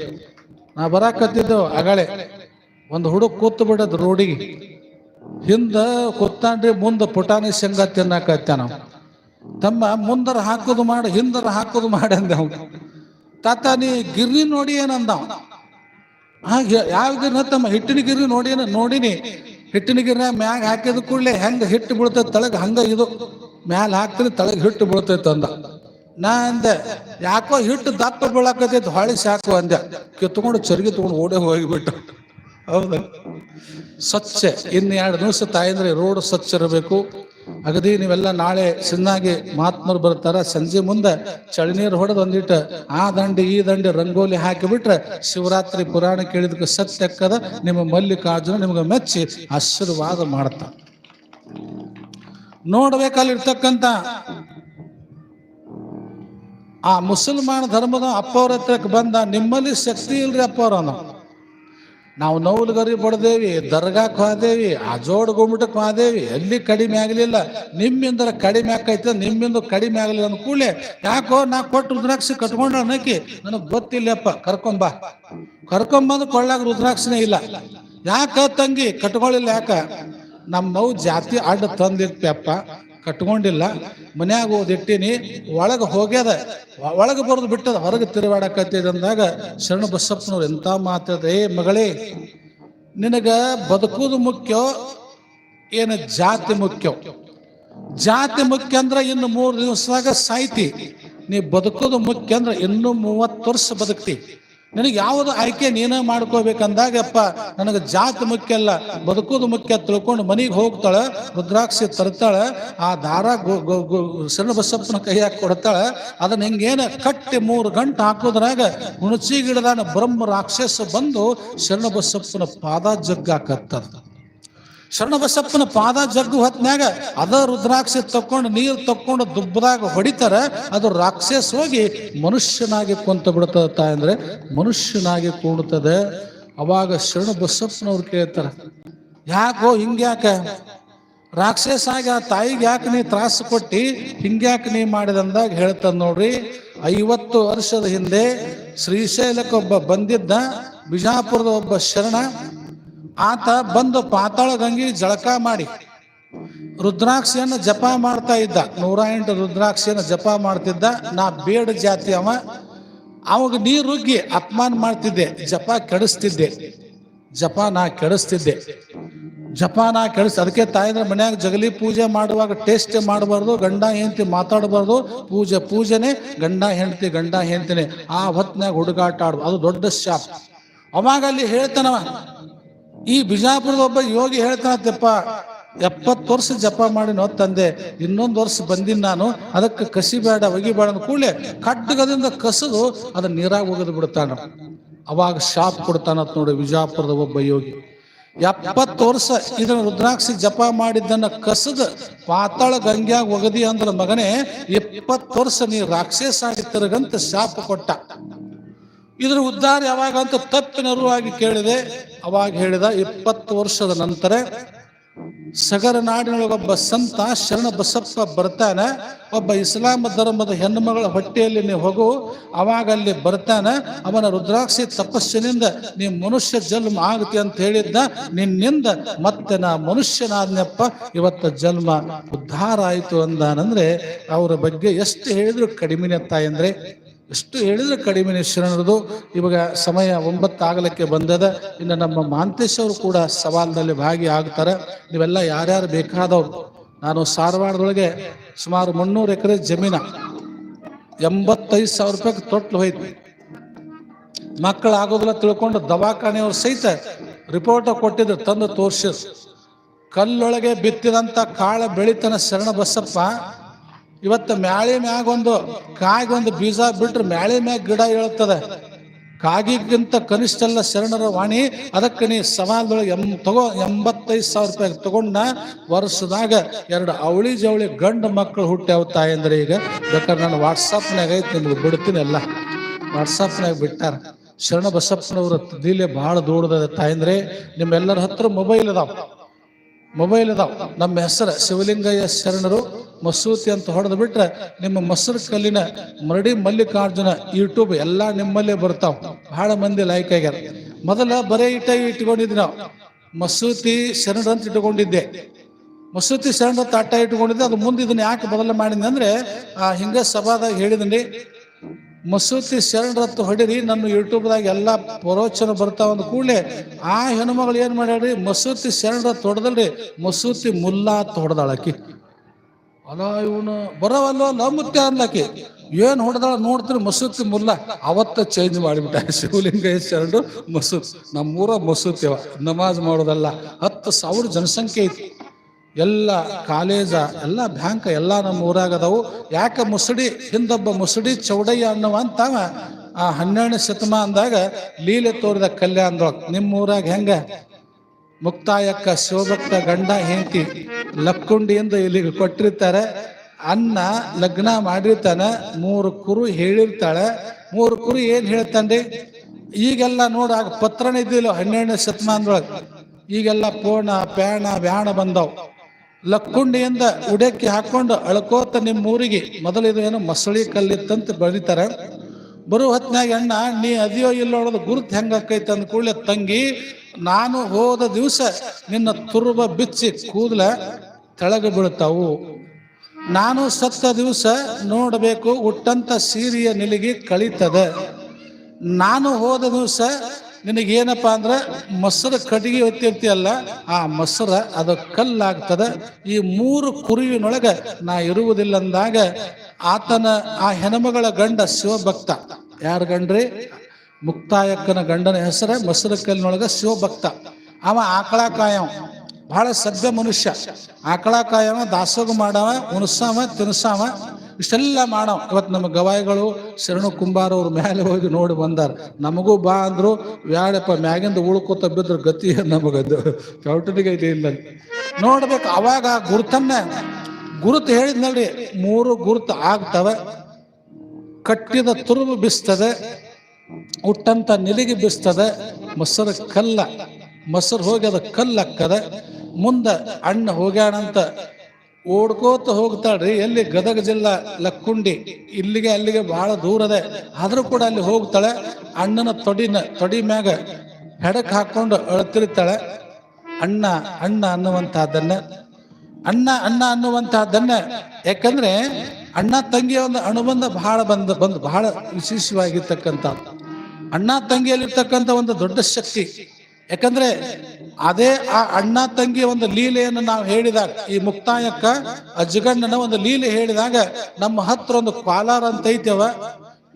ನಾ ಬರಾಕತ್ತಿದ್ದೆವು ಅಗಳೆ. ಒಂದು ಹುಡುಗ ಕೂತು ಬಿಡೋದು ರೋಡಿಗೆ. ಹಿಂದ ಕೂತಾಂಡ್ರಿ ಮುಂದೆ ಪುಟಾಣಿ ಶೇಂಗಾ ತಿನ್ನಕತ್ತ ನಾವು ತಮ್ಮ ಮುಂದರ ಹಾಕೋದು ಮಾಡಿ, ಹಿಂದರ ಹಾಕೋದು ಮಾಡಿ ಅಂದೆ ತಾತ, ನೀ ಗಿರ್ನಿ ನೋಡಿ ಏನಂದ ಯಾವ ಗಿರ್ನ ತಮ್ಮ ಹಿಟ್ಟಿನ ಗಿರ್ನಿ ನೋಡಿ, ನೋಡಿನಿ. ಹಿಟ್ಟಿನ ಗಿರ ಮ್ಯಾಗ ಹಾಕಿದ ಕೂಡಲೇ ಹೆಂಗ ಹಿಟ್ಟು ಬೀಳ್ತೈತೆ ತಳಗ ಹಂಗ ಇದು. ಮ್ಯಾಲ ಹಾಕ್ತೀನಿ, ತಳಗ ಹಿಟ್ಟು ಬೀಳ್ತೈತೆ ಅಂದ. ನಾ ಅಂದೆ, ಯಾಕೋ ಹಿಟ್ಟು ದಪ್ಪ ಬೀಳಾಕತೈತೆ ಹೊಳಿ ಸಾಕು ಅಂದೆ. ಕಿತ್ಕೊಂಡು ಚರ್ಗಿ ತಗೊಂಡು ಓಡೇ ಹೋಗಿಬಿಟ್ಟು. ಹೌದ? ಸ್ವಚ್ಛ. ಇನ್ನು ಎರಡು ದಿವಸ ತಾಯಂದ್ರೆ, ರೋಡ್ ಸ್ವಚ್ಛ ಇರಬೇಕು. ಅಗದಿ ನೀವೆಲ್ಲ ನಾಳೆ ಸಿನ್ನಾಗಿ ಮಹಾತ್ಮರು ಬರ್ತಾರ, ಸಂಜೆ ಮುಂದೆ ಚಳಿ ನೀರು ಹೊಡೆದು ಒಂದಿಟ್ಟು ಆ ದಂಡಿ, ಈ ದಂಡಿ ರಂಗೋಲಿ ಹಾಕಿಬಿಟ್ರೆ ಶಿವರಾತ್ರಿ ಪುರಾಣ ಕೇಳಿದಕ್ಕೆ ಸತ್ಯಕ್ಕದ ನಿಮ್ಮ ಮಲ್ಲಿಕಾರ್ಜುನ ನಿಮ್ಗೆ ಮೆಚ್ಚಿ ಆಶೀರ್ವಾದ ಮಾಡ್ತಾ. ನೋಡ್ಬೇಕಲ್ಲಿರ್ತಕ್ಕಂಥ ಆ ಮುಸಲ್ಮಾನ ಧರ್ಮದ ಅಪ್ಪವ್ರ ಹತ್ರಕ್ಕೆ ಬಂದ ನಿಮ್ಮಲ್ಲಿ ಶಕ್ತಿ ಇಲ್ರಿ ಅಪ್ಪವ್ರ ನಾವು ನಾವು ನೌಲ್ಗರಿ ಬಡ್ದೇವಿ ದರ್ಗಾಕ್ ಹೋದೇವಿ ಅಜೋಡ್ ಗುಮ್ಮಟಕ್ಕೆ ಹೋದೇವಿ ಎಲ್ಲಿ ಕಡಿಮೆ ಆಗಲಿಲ್ಲ ನಿಮ್ಮಿಂದ ಕಡಿಮೆ ಆಕೈತೆ, ನಿಮ್ಮಿಂದ ಕಡಿಮೆ ಆಗಲಿಲ್ಲ ಅಂದ ಯಾಕೋ ನಾ ಕೊಟ್ಟು ರುದ್ರಾಕ್ಷಿ ಕಟ್ಕೊಂಡ ಅನ್ನಕ್ಕೆ ನನಗೆ ಗೊತ್ತಿಲ್ಲಪ್ಪ ಕರ್ಕೊಂಬ ಕರ್ಕೊಂಬಂದು ಕೊಳ್ಳಾಗ ರುದ್ರಾಕ್ಷಿನೇ ಇಲ್ಲ. ಯಾಕ ತಂಗಿ ಕಟ್ಕೊಳ್ಳಿಲ್ಲ ಯಾಕ? ನಮ್ಮ ನೋವು ಜಾತಿ ಅಡ್ಡ ತಂದಿರ್ತೀಯಪ್ಪ ಕಟ್ಕೊಂಡಿಲ್ಲ. ಮನ್ಯಾಗ ಓದಿಟ್ಟಿನಿ ಒಳಗೆ ಹೋಗ್ಯದ. ಒಳಗೆ ಬರೋದು ಬಿಟ್ಟದ, ಹೊರಗೆ ತಿರುಗಾಡಕತ್ತಿದ ಅಂದಾಗ ಶರಣ ಬಸಪ್ಪನವ್ರು ಎಂತ ಮಾತಾಡ ಏ ಮಗಳೇ, ನಿನಗ ಬದುಕುದು ಮುಖ್ಯ, ಏನು ಜಾತಿ ಮುಖ್ಯ? ಜಾತಿ ಮುಖ್ಯ ಅಂದ್ರೆ ಇನ್ನು ಮೂರು ದಿವಸದಾಗ ಸಾಯ್ತಿ. ನೀ ಬದುಕೋದು ಮುಖ್ಯ ಅಂದ್ರೆ ಇನ್ನು ಮೂವತ್ತು ವರ್ಷ ಬದುಕ್ತಿ. ನಿನಗೆ ಯಾವುದು ಆಯ್ಕೆ ನೀನೇ ಮಾಡ್ಕೋಬೇಕಂದಾಗಪ್ಪ ನನಗೆ ಜಾತಿ ಮುಖ್ಯ ಅಲ್ಲ, ಬದುಕೋದು ಮುಖ್ಯ ತಿಳ್ಕೊಂಡು ಮನೆಗೆ ಹೋಗ್ತಾಳ, ರುದ್ರಾಕ್ಷಿ ತರ್ತಾಳ, ಆ ದಾರ ಶರಣ ಬಸಪ್ಪನ ಕೈಯಾಗ ಕೊಡ್ತಾಳ, ಅದನ್ನ ಹಿಂಗೇನ ಕಟ್ಟಿ ಮೂರು ಗಂಟೆ ಹಾಕೋದ್ರಾಗ ಹುಣಸಿ ಗಿಡದಾನ ಬ್ರಹ್ಮ ರಾಕ್ಷಸ ಬಂದು ಶರಣ ಬಸಪ್ಪನ ಪಾದ ಜಗ್ಗಾಕತ್ತದ ಶರಣ ಬಸಪ್ಪನ ಪಾದ ಜಗ್ಗು ಹೊತ್ನ್ಯಾಗ ಅದ ರುದ್ರಾಕ್ಷಿ ತಕ್ಕೊಂಡು ನೀರು ತಕ್ಕೊಂಡು ದುಬ್ಬದಾಗ ಹೊಡಿತಾರ, ಅದು ರಾಕ್ಷಸ ಹೋಗಿ ಮನುಷ್ಯನಾಗಿ ಕುಂತ ಬಿಡ್ತದ ತಾಯಂದ್ರೆ ಮನುಷ್ಯನಾಗಿ ಕೂಡುತ್ತದೆ ಅವಾಗ ಶರಣ ಬಸಪ್ಪನವ್ರು ಕೇಳ್ತಾರ, ಯಾಕೋ ಹಿಂಗ್ಯಾಕ? ರಾಕ್ಷಸ ಆಗಿ ಆ ತಾಯಿಗೆ ಯಾಕೆ ನೀ ತ್ರಾಸು ಕೊಟ್ಟಿ? ಹಿಂಗ್ಯಾಕೆ ನೀ ಮಾಡಿದಂದಾಗ ಹೇಳ್ತದ ನೋಡ್ರಿ. ಐವತ್ತು ವರ್ಷದ ಹಿಂದೆ ಶ್ರೀಶೈಲಕ್ಕೆ ಒಬ್ಬ ಬಂದಿದ್ದ, ಬಿಜಾಪುರದ ಒಬ್ಬ ಶರಣ ಆತ ಬಂದು ಪಾತಾಳ ಗಂಗಿ ಜಳಕ ಮಾಡಿ ರುದ್ರಾಕ್ಷಿಯನ್ನು ಜಪ ಮಾಡ್ತಾ ಇದ್ದ. ನೂರ ಎಂಟು ರುದ್ರಾಕ್ಷಿಯನ್ನು ಜಪ ಮಾಡ್ತಿದ್ದ. ನಾ ಬೇಡ ಜಾತಿ ಅವ. ಅವಾಗ ನೀರುಗ್ಗಿ ರುಗ್ಗಿ ಅಪಮಾನ ಮಾಡ್ತಿದ್ದೆ. ಜಪ ಕೆಡಿಸ್ತಿದ್ದೆ. ಜಪ ನಾ ಕೆಡಿಸ್ತಿದ್ದೆ. ಜಪ ನಾ ಕೆಡಿಸ್, ಅದಕ್ಕೆ ತಾಯಂದ್ರೆ ಮನ್ಯಾಗ ಜಗಲಿ ಪೂಜೆ ಮಾಡುವಾಗ ಟೇಸ್ಟ್ ಮಾಡಬಾರ್ದು, ಗಂಡ ಹೆಂಡತಿ ಮಾತಾಡಬಾರ್ದು. ಪೂಜೆ ಪೂಜೆನೆ ಗಂಡ ಹೆಂಡತಿ ಗಂಡ ಹೆಂಡತಿನೇ. ಆ ಹೊತ್ತಿನಾಗ ಹುಡುಗಾಟ ಆಡ್ಬಾರ್ದು ಅದು ದೊಡ್ಡ ಶಾಪ್. ಅವಾಗ ಅಲ್ಲಿ ಹೇಳ್ತಾನವ ಈ ಬಿಜಾಪುರದ ಒಬ್ಬ ಯೋಗಿ ಹೇಳ್ತಾನತ್ತಪ್ಪ ಎಪ್ಪತ್ತು ವರ್ಷ ಜಪ ಮಾಡಿ ನೋ ತಂದೆ, ಇನ್ನೊಂದು ವರ್ಷ ಬಂದಿನ ನಾನು, ಅದಕ್ಕೆ ಕಸಿ ಬೇಡ ಒಗಿಬೇಡ ಅಂದ ಕೂಡಲೇ ಖಡ್ಗದಿಂದ ಕಸದು ಅದನ್ನ ನೀರಾಗಿ ಒಗೆದು ಬಿಡ್ತಾನ. ಅವಾಗ ಶಾಪ್ ಕೊಡ್ತಾನ ನೋಡಿ ವಿಜಾಪುರದ ಒಬ್ಬ ಯೋಗಿ. ಎಪ್ಪತ್ತು ವರ್ಷ ಇದನ್ನ ರುದ್ರಾಕ್ಷಿ ಜಪ ಮಾಡಿದ್ದನ್ನ ಕಸದ ಪಾತಾಳ ಗಂಗ್ಯಾಗ ಒಗದಿ ಅಂದ್ರ ಮಗನೇ ಇಪ್ಪತ್ತು ವರ್ಷ ನೀ ರಾಕ್ಷಸ ಆಗಿ ತಿರುಗಂತ ಶಾಪ ಕೊಟ್ಟ. ಇದ್ರ ಉದ್ಧಾರ ಯಾವಾಗ ಅಂತ ತಪ್ಪಿನರುವಾಗಿ ಕೇಳಿದೆ. ಅವಾಗ ಹೇಳಿದ ಇಪ್ಪತ್ತು ವರ್ಷದ ನಂತರ ಸಗರ ನಾಡಿನೊಳಗೊಬ್ಬ ಸಂತ ಶರಣ ಬಸಪ್ಪ ಬರ್ತಾನೆ. ಒಬ್ಬ ಇಸ್ಲಾಂ ಧರ್ಮದ ಹೆಣ್ಣುಮಗಳ ಹೊಟ್ಟೆಯಲ್ಲಿ ನೀವು ಹೋಗು. ಅವಾಗ ಅಲ್ಲಿ ಬರ್ತಾನ. ಅವನ ರುದ್ರಾಕ್ಷಿ ತಪಸ್ಸಿನಿಂದ ನೀ ಮನುಷ್ಯ ಜನ್ಮ ಆಗುತ್ತೆ ಅಂತ ಹೇಳಿದ್ದ ನಿನ್ನಿಂದ ಮತ್ತೆ ನಾ ಮನುಷ್ಯನಾದ್ನಪ್ಪ. ಇವತ್ತ ಜನ್ಮ ಉದ್ಧಾರ ಆಯಿತು ಅಂದಾನಂದ್ರೆ, ಅವರ ಬಗ್ಗೆ ಎಷ್ಟು ಹೇಳಿದ್ರು ಕಡಿಮೆನೆ ತಾಯಂದ್ರೆ ಎಷ್ಟು ಹೇಳಿದ್ರೆ ಕಡಿಮೆ ಶರಣರದು ಇವಾಗ ಸಮಯ ಒಂಬತ್ತಾಗಲಿಕ್ಕೆ ಬಂದದ. ಇನ್ನು ನಮ್ಮ ಮಾಂತೇಶ್ ಅವರು ಕೂಡ ಭಾಗಿ ಭಾಗಿಯಾಗ್ತಾರೆ ನೀವೆಲ್ಲ ಯಾರ್ಯಾರು ಬೇಕಾದವ್ರು? ನಾನು ಸಾರವಾಡದೊಳಗೆ ಸುಮಾರು ಮುನ್ನೂರು ಎಕರೆ ಜಮೀನ, ಎಂಬತ್ತೈದು ಸಾವಿರ ರೂಪಾಯಿ ತೊಟ್ಲು ಹೋಯ್ತು. ಮಕ್ಕಳು ಆಗೋದಿಲ್ಲ ತಿಳ್ಕೊಂಡು ದವಾಖಾನೆಯವ್ರು ಸಹಿತ ರಿಪೋರ್ಟ್ ಕೊಟ್ಟಿದ್ರು, ತಂದು ತೋರ್ಸ ಕಲ್ಲೊಳಗೆ ಬಿತ್ತಿದಂತ ಕಾಳ ಬೆಳಿತನ ಶರಣ ಬಸಪ್ಪ ಇವತ್ತು ಮ್ಯಾಳೆ ಮ್ಯಾಗ ಒಂದು ಕಾಗಿ ಒಂದು ಬೀಜ ಬಿಟ್ರೆ ಮ್ಯಾಳೆ ಮ್ಯಾಗ ಗಿಡ ಹೇಳುತ್ತದೆ ಕಾಗಿಗಿಂತ ಕನಿಷ್ಠ ಎಲ್ಲ ಶರಣರ ವಾಣಿ, ಅದಕ್ಕೆ ನೀ ಸವಾಲದೊಳಗೆ ಎಂ, ತಗೋ, ಎಂಬತ್ತೈದು ಸಾವಿರ ರೂಪಾಯಿ ತಗೊಂಡ ವರ್ಷದಾಗ ಎರಡು ಅವಳಿ ಜವಳಿ ಗಂಡು ಮಕ್ಕಳು ಹುಟ್ಟ್ಯಾವ ತಾಯಂದ್ರೆ ಈಗ. ಬೇಕಾದ್ರೆ ನಾನು ವಾಟ್ಸಪ್ನಾಗ ಐತಿ, ನಿಮ್ಗೆ ಬಿಡ್ತೀನಿ ಎಲ್ಲ. ವಾಟ್ಸಪ್ನಾಗ ಬಿಟ್ಟಾರ. ಶರಣ ಬಸಪ್ಪನವ್ರ ದಿಲೆ ಭಾಳ ದೂರದ ತಾಯಂದ್ರೆ ನಿಮ್ಮೆಲ್ಲರ ಹತ್ರ ಮೊಬೈಲ್ ಅದಾವ ಮೊಬೈಲ್ ಅದಾವ ನಮ್ಮ ಹೆಸರು ಶಿವಲಿಂಗಯ್ಯ ಶರಣರು. ಮಸೂತಿ ಅಂತ ಹೊಡೆದು ಬಿಟ್ರೆ ನಿಮ್ಮ ಮೊಸರು ಕಲ್ಲಿನ ಮರಡಿ ಮಲ್ಲಿಕಾರ್ಜುನ ಯೂಟ್ಯೂಬ್ ಎಲ್ಲ ನಿಮ್ಮಲ್ಲೇ ಬರ್ತಾವ. ಬಹಳ ಮಂದಿ ಲೈಕ್ ಆಗ್ಯಾರ. ಮೊದಲ ಬರೇ ಇಟ್ಟ ಇಟ್ಕೊಂಡಿದ್ವಿ ನಾವು. ಮಸೂತಿ ಅಂತ ಇಟ್ಕೊಂಡಿದ್ದೆ. ಮಸೂತಿ ಶರಣ ತಾಟ ಇಟ್ಕೊಂಡಿದ್ದೆ. ಅದು ಮುಂದೆ ಇದನ್ನ ಯಾಕೆ ಬದಲು ಮಾಡಿದ್ನಿ ಅಂದ್ರೆ, ಆ ಹಿಂಗ ಸಭಾದಾಗ ಹೇಳಿದ್ರಿ ಮಸೂತಿ ಶರಣರತ್ತು ಹೊಡಿರಿ, ನನ್ನ ಯೂಟ್ಯೂಬ್ದಾಗ ಎಲ್ಲ ಪರೋಚನ ಬರ್ತಾವ ಅಂದ ಕೂಡಲೇ ಆ ಹೆಣ್ಮಗಳು ಏನ್ ಮಾಡ್ಯಾಡ್ರಿ ಮಸೂತಿ ಶರಣರತ್ತು ಹೊಡೆದಲ್ರಿ, ಮಸೂತಿ ಮುಲ್ಲಾ ಅಂತ ಹೊಡೆದಾಳ ಆಕಿ. ಅಲ್ಲ ಇವನು ಬರವಲ್ಲ ಅಲ್ಲ ಮುತ್ತೆ ಏನು ಹೊಡೆದಾಳ ನೋಡ್ತೀರಿ ಮಸೂತಿ ಮುಲ್ಲ. ಅವತ್ತ ಚೇಂಜ್ ಮಾಡಿಬಿಟ್ಟ. ಶಿವಲಿಂಗ ಶರಣರು ಮಸೂತ್. ನಮ್ಮೂರ ಮಸೂತಿವ ನಮಾಜ್ ಮಾಡೋದಲ್ಲ. ಹತ್ತು ಸಾವಿರ ಜನಸಂಖ್ಯೆ ಐತಿ. ಎಲ್ಲ ಕಾಲೇಜ, ಎಲ್ಲ ಬ್ಯಾಂಕ್, ಎಲ್ಲ ನಮ್ಮ ಊರಾಗ ಅದಾವು ಯಾಕೆ ಮುಸುಡಿ? ಹಿಂದೊಬ್ಬ ಮುಸುಡಿ ಚೌಡಯ್ಯ ಅನ್ನುವಂತವ ಆ ಹನ್ನೆರಡನೇ ಶತಮಾನದಾಗ ಲೀಲೆ ತೋರಿದ ಕಲ್ಯಾಣದೊಳಗೆ. ನಿಮ್ಮ ಊರಾಗ ಹೆಂಗ? ಮುಕ್ತಾಯಕ್ಕ ಶೋಭಕ್ತ ಗಂಡ ಹೆಂಡತಿ ಲಕ್ಕುಂಡಿಯಿಂದ ಇಲ್ಲಿಗೆ ಕೊಟ್ಟಿರ್ತಾರೆ. ಅನ್ನ ಲಗ್ನ ಮಾಡಿರ್ತಾನೆ, ಮೂರು ಕುರು ಹೇಳಿರ್ತಾಳೆ. ಮೂರು ಕುರು ಏನ್ ಹೇಳ್ತಾನೆ ಈಗೆಲ್ಲ ನೋಡ ಪತ್ರನ ಇದ್ದಿಲ್ಲ ಹನ್ನೆರಡನೇ ಶತಮಾನದೊಳಗೆ. ಈಗೆಲ್ಲ ಪೋಣ, ಪ್ಯಾಣ ಬ್ಯಾಣ ಬಂದವು. ಲಕ್ಕುಂಡಿಯಿಂದ ಉಡಕ್ಕಿ ಹಾಕೊಂಡು ಅಳ್ಕೋತ ನಿಮ್ಮ ಊರಿಗೆ ಏನೋ ಮಸಳಿ ಕಲ್ಲಿತ್ತಂತ ಬರೀತಾರೆ. ಬರೋ ಹೊತ್ನ್ಯಾಗ ಅಣ್ಣ ನೀ ಅದಿಯೋ ಇಲ್ಲೋ ನೋಡೋದು ಗುರುತು ಹೆಂಗ ಆಕೈತೆ ಅಂದ ಕೂಡಲೇ, ತಂಗಿ, ನಾನು ಹೋದ ದಿವಸ ನಿನ್ನ ತುರುಬ ಬಿಚ್ಚಿ ಕೂದಲ ಕೆಳಗೆ ಬೀಳ್ತಾವು. ನಾನು ಸತ್ತ ದಿವಸ ನೋಡಬೇಕು ಉಟ್ಟಂತ ಸೀರಿಯ ನಿಲಿಗೆ ಕಳೀತದೆ. ನಾನು ಹೋದ ದಿವಸ ನಿನಗೇನಪ್ಪ ಅಂದ್ರೆ ಮೊಸರು ಕಟ್ಟಿಗೆ ಹೊತ್ತಿರ್ತೀಯಲ್ಲ ಆ ಮೊಸರ ಅದು ಕಲ್ಲಾಗ್ತದ. ಈ ಮೂರು ಕುರುವಿನೊಳಗೆ ನಾ ಇರುವುದಿಲ್ಲ ಅಂದಾಗ ಆತನ, ಆ ಹೆಣಮಗಳ ಗಂಡ ಶಿವಭಕ್ತ. ಯಾರ ಗಂಡ್ರಿ? ಮುಕ್ತಾಯಕ್ಕನ ಗಂಡನ ಹೆಸರ ಮೊಸರು ಕಲ್ಲಿನೊಳಗ ಶಿವಭಕ್ತ. ಅವ ಆಕಳ ಕಾಯವ ಬಹಳ ಸಭ್ಯ ಮನುಷ್ಯ. ಆಕಳ ಕಾಯವ ದಾಸೋಗ ಮಾಡವ, ಉಣಸಾವ ತಿನ್ಸಾವ ಇಷ್ಟೆಲ್ಲ ಮಾಡವ. ಇವತ್ತು ನಮ್ಮ ಗವಾಯಿಗಳು ಶರಣು ಕುಂಬಾರ ಅವ್ರ ಮೇಲೆ ಹೋಗಿ ನೋಡಿ ಬಂದಾರ. ನಮಗೂ ಬಾ ಅಂದ್ರು ವ್ಯಾಡಪ್ಪ ಮ್ಯಾಗಿಂದ ಉಳ್ಕೋತ ಬಿದ್ರ ಗತಿ ನಮಗದು? ಚೌಟನಿಗೆ ಇಲ್ಲ. ನೋಡ್ಬೇಕು, ಅವಾಗ ಗುರುತನ್ನ, ಗುರುತು ಹೇಳಿದ್ನಲ್ರಿ, ಮೂರು ಗುರುತು ಆಗ್ತವೆ. ಕಟ್ಟಿದ ತುರುಬು ಬಿಸ್ತದೆ, ಹುಟ್ಟಂತ ನಿಲಿಗೆ ಬಿಸ್ತದೆ, ಮೊಸರು ಕಲ್ಲ, ಮೊಸರು ಹೋಗಿ ಅದು ಕಲ್ಲಕ್ಕದ ಮುಂದೆ ಅಣ್ಣ ಹೋಗ್ಯಾಣಂತ ಓಡ್ಕೋತ ಹೋಗ್ತಾಳ್ರಿ. ಎಲ್ಲಿ ಗದಗ ಜಿಲ್ಲಾ ಲಕ್ಕುಂಡಿ. ಇಲ್ಲಿಗೆ ಅಲ್ಲಿಗೆ ಬಹಳ ದೂರದೆ ಆದ್ರೂ ಕೂಡ ಅಲ್ಲಿ ಹೋಗ್ತಾಳೆ. ಅಣ್ಣನ ತೊಡಿನ ತೊಡಿ ಮ್ಯಾಗ ಹೆಡಕ್ ಹಾಕೊಂಡು ಅಳ್ತಿರ್ತಾಳೆ. ಅಣ್ಣ ಅಣ್ಣ ಅನ್ನುವಂತಹದ್ದನ್ನ ಅಣ್ಣ ಅಣ್ಣ ಅನ್ನುವಂತಹದ್ದನ್ನ ಯಾಕಂದ್ರೆ ಅಣ್ಣ ತಂಗಿಯ ಒಂದು ಅನುಬಂಧ ಬಹಳ ಬಂದ ಬಂದು ಬಹಳ ವಿಶೇಷವಾಗಿರ್ತಕ್ಕಂಥ ಅಣ್ಣ ತಂಗಿಯಲ್ಲಿರ್ತಕ್ಕಂಥ ಒಂದು ದೊಡ್ಡ ಶಕ್ತಿ. ಯಾಕಂದ್ರೆ ಅದೇ ಆ ಅಣ್ಣ ತಂಗಿ ಒಂದು ಲೀಲೆಯನ್ನು ನಾವು ಹೇಳಿದಾಗ, ಈ ಮುಕ್ತಾಯಕ್ಕ ಅಜ್ಜಗಣ್ಣನ ಒಂದು ಲೀಲೆ ಹೇಳಿದಾಗ, ನಮ್ಮ ಹತ್ರ ಒಂದು ಕೋಲಾರ ಅಂತ ಐತೆವ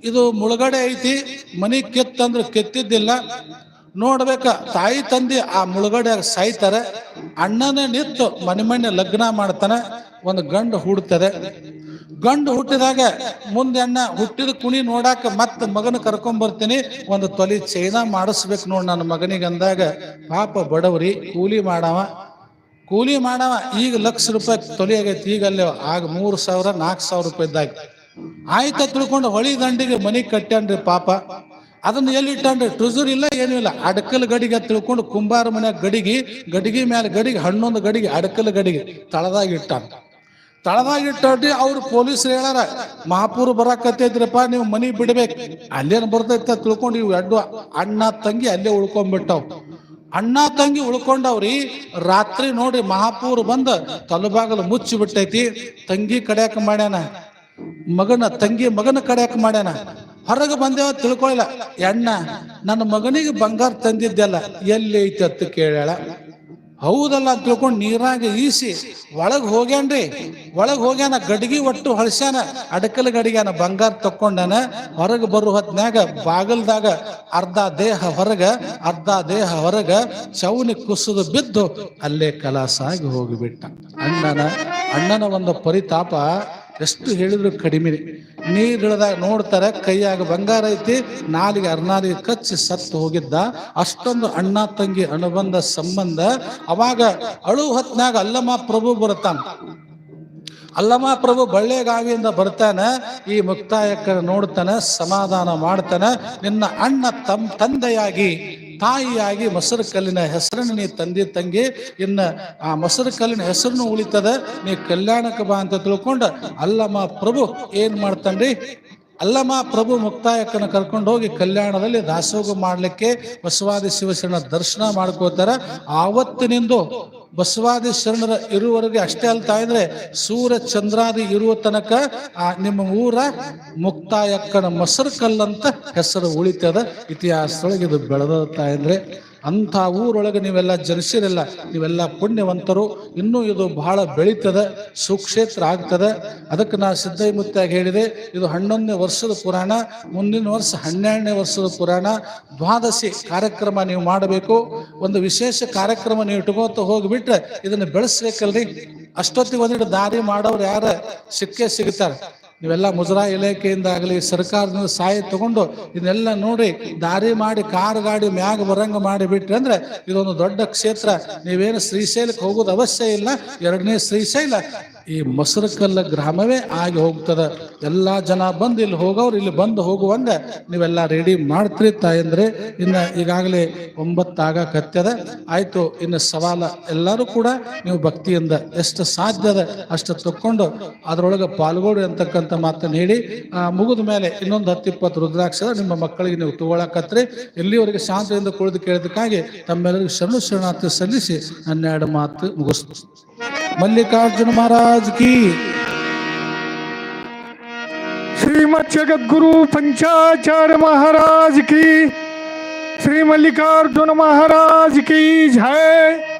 ಇದು ಮುಳುಗಡೆ ಐತಿ, ಮನಿ ಕೆತ್ತಂದ್ರೆ ಕೆತ್ತಿದ್ದಿಲ್ಲ. ನೋಡ್ಬೇಕ, ತಾಯಿ ತಂದೆ ಆ ಮುಳುಗಡೆ ಸಾಯ್ತಾರೆ, ಅಣ್ಣನೇ ನಿಂತು ಮನೆ ಮನೆ ಲಗ್ನ ಮಾಡ್ತಾನೆ ಒಂದು ಗಂಡು ಹುಡ್ತದೆ. ಗಂಡು ಹುಟ್ಟಿದಾಗ ಮುಂದೆ ಅಣ್ಣ ಹುಟ್ಟಿದ ಕುಣಿ ನೋಡಾಕ ಮತ್ತೆ ಮಗನ ಕರ್ಕೊಂಡ್ ಬರ್ತೀನಿ. ಒಂದು ತೊಲಿ ಚೈನಾ ಮಾಡಿಸ್ಬೇಕು ನೋಡ್ ನನ್ನ ಮಗನಿಗೆ ಅಂದಾಗ, ಪಾಪ ಬಡವ್ರಿ, ಕೂಲಿ ಮಾಡವ ಕೂಲಿ ಮಾಡವ, ಈಗ ಲಕ್ಷ ರೂಪಾಯಿ ತೊಲಿ ಆಗೈತಿ, ಈಗ ಅಲ್ಲಿ ಆಗ ಮೂರು ಸಾವಿರ ನಾಲ್ಕು ಸಾವಿರ ರೂಪಾಯಿ ಇದ್ದಾಗ ಆಯ್ತ. ತಿಳ್ಕೊಂಡು ಹೊಳಿ ದಂಡಿಗೆ ಮನಿ ಕಟ್ಟ್ಯಾನ್ರಿ ಪಾಪ. ಅದನ್ನ ಎಲ್ಲಿ ಇಟ್ಟಾನ್ರಿ? ಟ್ರೆಜರ್ ಇಲ್ಲ, ಏನೂ ಇಲ್ಲ. ಅಡಕಲ್ ಗಡಿಗೆ ತಿಳ್ಕೊಂಡು ಕುಂಬಾರ ಮನೆ ಗಡಿಗೆ ಗಡಿಗೆ ಮೇಲೆ ಗಡಿಗೆ, ಹನ್ನೊಂದು ಗಡಿಗೆ ಅಡಕಲ್ ಗಡಿಗೆ ತಳದಾಗಿ ಇಟ್ಟಾನ. ತಳದಾಗ ಇಟ್ಟಿ ಅವ್ರು ಪೊಲೀಸರು ಹೇಳಾರ, ಮಹಾಪೂರ್ ಬರಾಕತ್ತೈತ್ರಿಪ್ಪ, ನೀವು ಮನಿ ಬಿಡ್ಬೇಕು. ಅಲ್ಲೇನು ಬರ್ತೈತ ತಿಳ್ಕೊಂಡು ಇವು ಎರಡು ಅಣ್ಣ ತಂಗಿ ಅಲ್ಲೇ ಉಳ್ಕೊಂಡ್ಬಿಟ್ಟವ್ ಅಣ್ಣ ತಂಗಿ ಉಳ್ಕೊಂಡವ್ರಿ, ರಾತ್ರಿ ನೋಡಿ ಮಹಾಪೂರ್ ಬಂದ ತಲುಬಾಗಲು ಮುಚ್ಚಿ ಬಿಟ್ಟೈತಿ ತಂಗಿ ಕಡೆಯಕ್ ಮಾಡ್ಯಾನ? ಮಗನ ತಂಗಿ ಮಗನ ಕಡೆಯಕ್ ಮಾಡ್ಯಾನ? ಹೊರಗೆ ಬಂದೇವ ತಿಳ್ಕೊಳ್ಳಿಲ್ಲ ಎಣ್ಣ ನನ್ನ ಮಗನಿಗೆ ಬಂಗಾರ ತಂದಿದ್ದೆಲ್ಲ ಎಲ್ಲಿ ಐತಿ ಅಂತ ಕೇಳ್ಯಾಳ? ಹೌದಲ್ಲ ತಿಳ್ಕೊಂಡು ನೀರಾಗ ಈಸಿ. ಒಳಗ್ ಹೋಗ್ಯಾನ್ರಿ ಒಳಗೆ ಹೋಗ್ಯಾನ, ಗಡಿಗೆ ಒಟ್ಟು ಹೊಳ್ಸ್ಯಾನ, ಅಡಕಲ್ ಗಡಿಗ್ಯಾನ, ಬಂಗಾರ ತಕ್ಕೊಂಡನ, ಹೊರಗೆ ಬರು ಹೊತ್ನಾಗ ಬಾಗಲ್ದಾಗ ಅರ್ಧ ದೇಹ ಹೊರಗ, ಅರ್ಧ ದೇಹ ಹೊರಗ, ಚೌನಿ ಕುಸಿದು ಬಿದ್ದು ಅಲ್ಲೇ ಕಲಾಸಾಗಿ ಹೋಗಿಬಿಟ್ಟ. ಅಣ್ಣನ ಅಣ್ಣನ ಒಂದು ಪರಿತಾಪ ಎಷ್ಟು ಹೇಳಿದ್ರು ಕಡಿಮೆ. ನೀರಿಳದಾಗ ನೋಡ್ತಾರೆ, ಕೈಯಾಗ ಬಂಗಾರ ಐತಿ, ನಾಲಿಗೆ ಅರ್ನಾಲಿಗೆ ಕಚ್ಚಿ ಸತ್ತು ಹೋಗಿದ್ದ. ಅಷ್ಟೊಂದು ಅಣ್ಣ ತಂಗಿ ಅನುಬಂಧ ಸಂಬಂಧ, ಅವಾಗ ಅಳು ಹೊತ್ನಾಗ ಅಲ್ಲಮ್ಮ ಪ್ರಭು ಬರುತ್ತಾನ. ಅಲ್ಲಮ್ಮ ಪ್ರಭು ಬಳ್ಳೇಗಾವಿಯಿಂದ ಬರ್ತಾನೆ, ಈ ಮುಕ್ತಾಯಕ್ಕ ನೋಡ್ತಾನೆ, ಸಮಾಧಾನ ಮಾಡ್ತಾನೆ, ನಿನ್ನ ಅಣ್ಣ ತಮ್ ತಂದೆಯಾಗಿ ತಾಯಿಯಾಗಿ ಮೊಸರು ಕಲ್ಲಿನ ಹೆಸರನ್ನು ನೀ ತಂದೆ ತಂಗಿ, ಇನ್ನ ಆ ಮೊಸರು ಕಲ್ಲಿನ ಹೆಸರನ್ನು ಉಳಿತದ, ನೀ ಕಲ್ಯಾಣಕ ಬಾ ಅಂತ ತಿಳ್ಕೊಂಡ ಅಲ್ಲಮ್ಮ ಪ್ರಭು ಏನ್ ಮಾಡ್ತಾನ್ರಿ? ಅಲ್ಲಮ್ಮ, ಪ್ರಭು ಮುಕ್ತಾಯಕ್ಕನ ಕರ್ಕೊಂಡು ಹೋಗಿ ಕಲ್ಯಾಣದಲ್ಲಿ ದಾಸೋಗ ಮಾಡಲಿಕ್ಕೆ ಬಸವಾದಿ ಶಿವಶರಣ ದರ್ಶನ ಮಾಡ್ಕೋತಾರ. ಆವತ್ತಿನಿಂದ ಬಸವಾದಿ ಶರಣರ ಇರುವವರೆಗೆ ಅಷ್ಟೇ ಅಲ್ತಾ ಇದ್ರೆ ಸೂರ್ಯ ಚಂದ್ರಾದಿ ಇರುವ ತನಕ ಆ ನಿಮ್ಮ ಊರ ಮುಕ್ತಾಯಕ್ಕನ ಮೊಸರು ಕಲ್ಲಂತ ಹೆಸರು ಉಳಿತದ. ಇತಿಹಾಸದೊಳಗೆ ಇದು ಬೆಳೆದ ಇದ್ರೆ ಅಂಥ ಊರೊಳಗೆ ನೀವೆಲ್ಲ ಜನಿಸಿರಲ್ಲ, ನೀವೆಲ್ಲ ಪುಣ್ಯವಂತರು, ಇನ್ನೂ ಇದು ಬಹಳ ಬೆಳೀತದೆ, ಸುಕ್ಷೇತ್ರ ಆಗ್ತದೆ. ಅದಕ್ಕೆ ನಾ ಸಿದ್ಧೈಮುತ್ತಿಯಾಗಿ ಹೇಳಿದೆ, ಇದು ಹನ್ನೊಂದನೇ ವರ್ಷದ ಪುರಾಣ, ಮುಂದಿನ ವರ್ಷ ಹನ್ನೆರಡನೇ ವರ್ಷದ ಪುರಾಣ, ದ್ವಾದಶಿ ಕಾರ್ಯಕ್ರಮ ನೀವು ಮಾಡಬೇಕು. ಒಂದು ವಿಶೇಷ ಕಾರ್ಯಕ್ರಮ ನೀವು ಇಟ್ಕೋತ ಹೋಗಿಬಿಟ್ರೆ ಇದನ್ನು ಬೆಳೆಸ್ಬೇಕಲ್ರಿ. ಅಷ್ಟೊತ್ತಿಗೆ ಒಂದಿಟ್ಟು ದಾರಿ ಮಾಡೋರು ಯಾರ? ಸಿಕ್ಕೇ ಸಿಗ್ತಾರೆ. ನೀವೆಲ್ಲ ಮುಜರಾ ಇಲಾಖೆಯಿಂದ ಆಗಲಿ ಸರ್ಕಾರದಿಂದ ಸಹಾಯ ತಗೊಂಡು ಇದನ್ನೆಲ್ಲ ನೋಡಿ ದಾರಿ ಮಾಡಿ ಕಾರ್ ಗಾಡಿ ಮ್ಯಾಗ ಬರಂಗ ಮಾಡಿ ಬಿಟ್ರಿ ಅಂದ್ರೆ ಇದೊಂದು ದೊಡ್ಡ ಕ್ಷೇತ್ರ. ನೀವೇನು ಶ್ರೀಶೈಲಕ್ಕೆ ಹೋಗೋದು ಅವಶ್ಯ ಇಲ್ಲ. ಎರಡನೇ ಶ್ರೀಶೈಲ ಈ ಮೊಸರುಕಲ್ಲ ಗ್ರಾಮವೇ ಆಗಿ ಹೋಗ್ತದ. ಎಲ್ಲಾ ಜನ ಬಂದು ಇಲ್ಲಿ ಹೋಗೋರು ಇಲ್ಲಿ ಬಂದು ಹೋಗುವಂಗ ನೀವೆಲ್ಲ ರೆಡಿ ಮಾಡ್ತೀರಿ ತಾಯಂದ್ರೆ. ಇನ್ನು ಈಗಾಗಲೇ ಒಂಬತ್ತಾಗ ಕತ್ತದ ಆಯ್ತು ಇನ್ನು ಸವಾಲ ಎಲ್ಲರೂ ಕೂಡ ನೀವು ಭಕ್ತಿಯಿಂದ ಎಷ್ಟು ಸಾಧ್ಯದ ಅಷ್ಟು ತಕ್ಕೊಂಡು ಅದರೊಳಗೆ ಪಾಲ್ಗೊಳ್ಳಿ ಅಂತಕ್ಕಂಥ ಮಾತನ್ನು ಹೇಳಿ. ಆ, ಮುಗಿದ ಮೇಲೆ ಇನ್ನೊಂದು ಹತ್ತು ಇಪ್ಪತ್ತು ರುದ್ರಾಕ್ಷರ ನಿಮ್ಮ ಮಕ್ಕಳಿಗೆ ನೀವು ತಗೊಳಕತ್ರಿ. ಎಲ್ಲಿವರೆಗೆ ಶಾಂತಿಯಿಂದ ಕುಳಿದು ಕೇಳಿದಕ್ಕಾಗಿ ತಮ್ಮೆಲ್ಲರಿಗೂ ಶರಣು ಶರಣಾರ್ಥಿ ಸಲ್ಲಿಸಿ ಹನ್ನೆರಡು ಮಾತು ಮುಗಿಸ್ತು. मल्लिकार्जुन महाराज की। श्रीमद जगत गुरु पंचाचार्य महाराज की। श्री मल्लिकार्जुन महाराज की जय।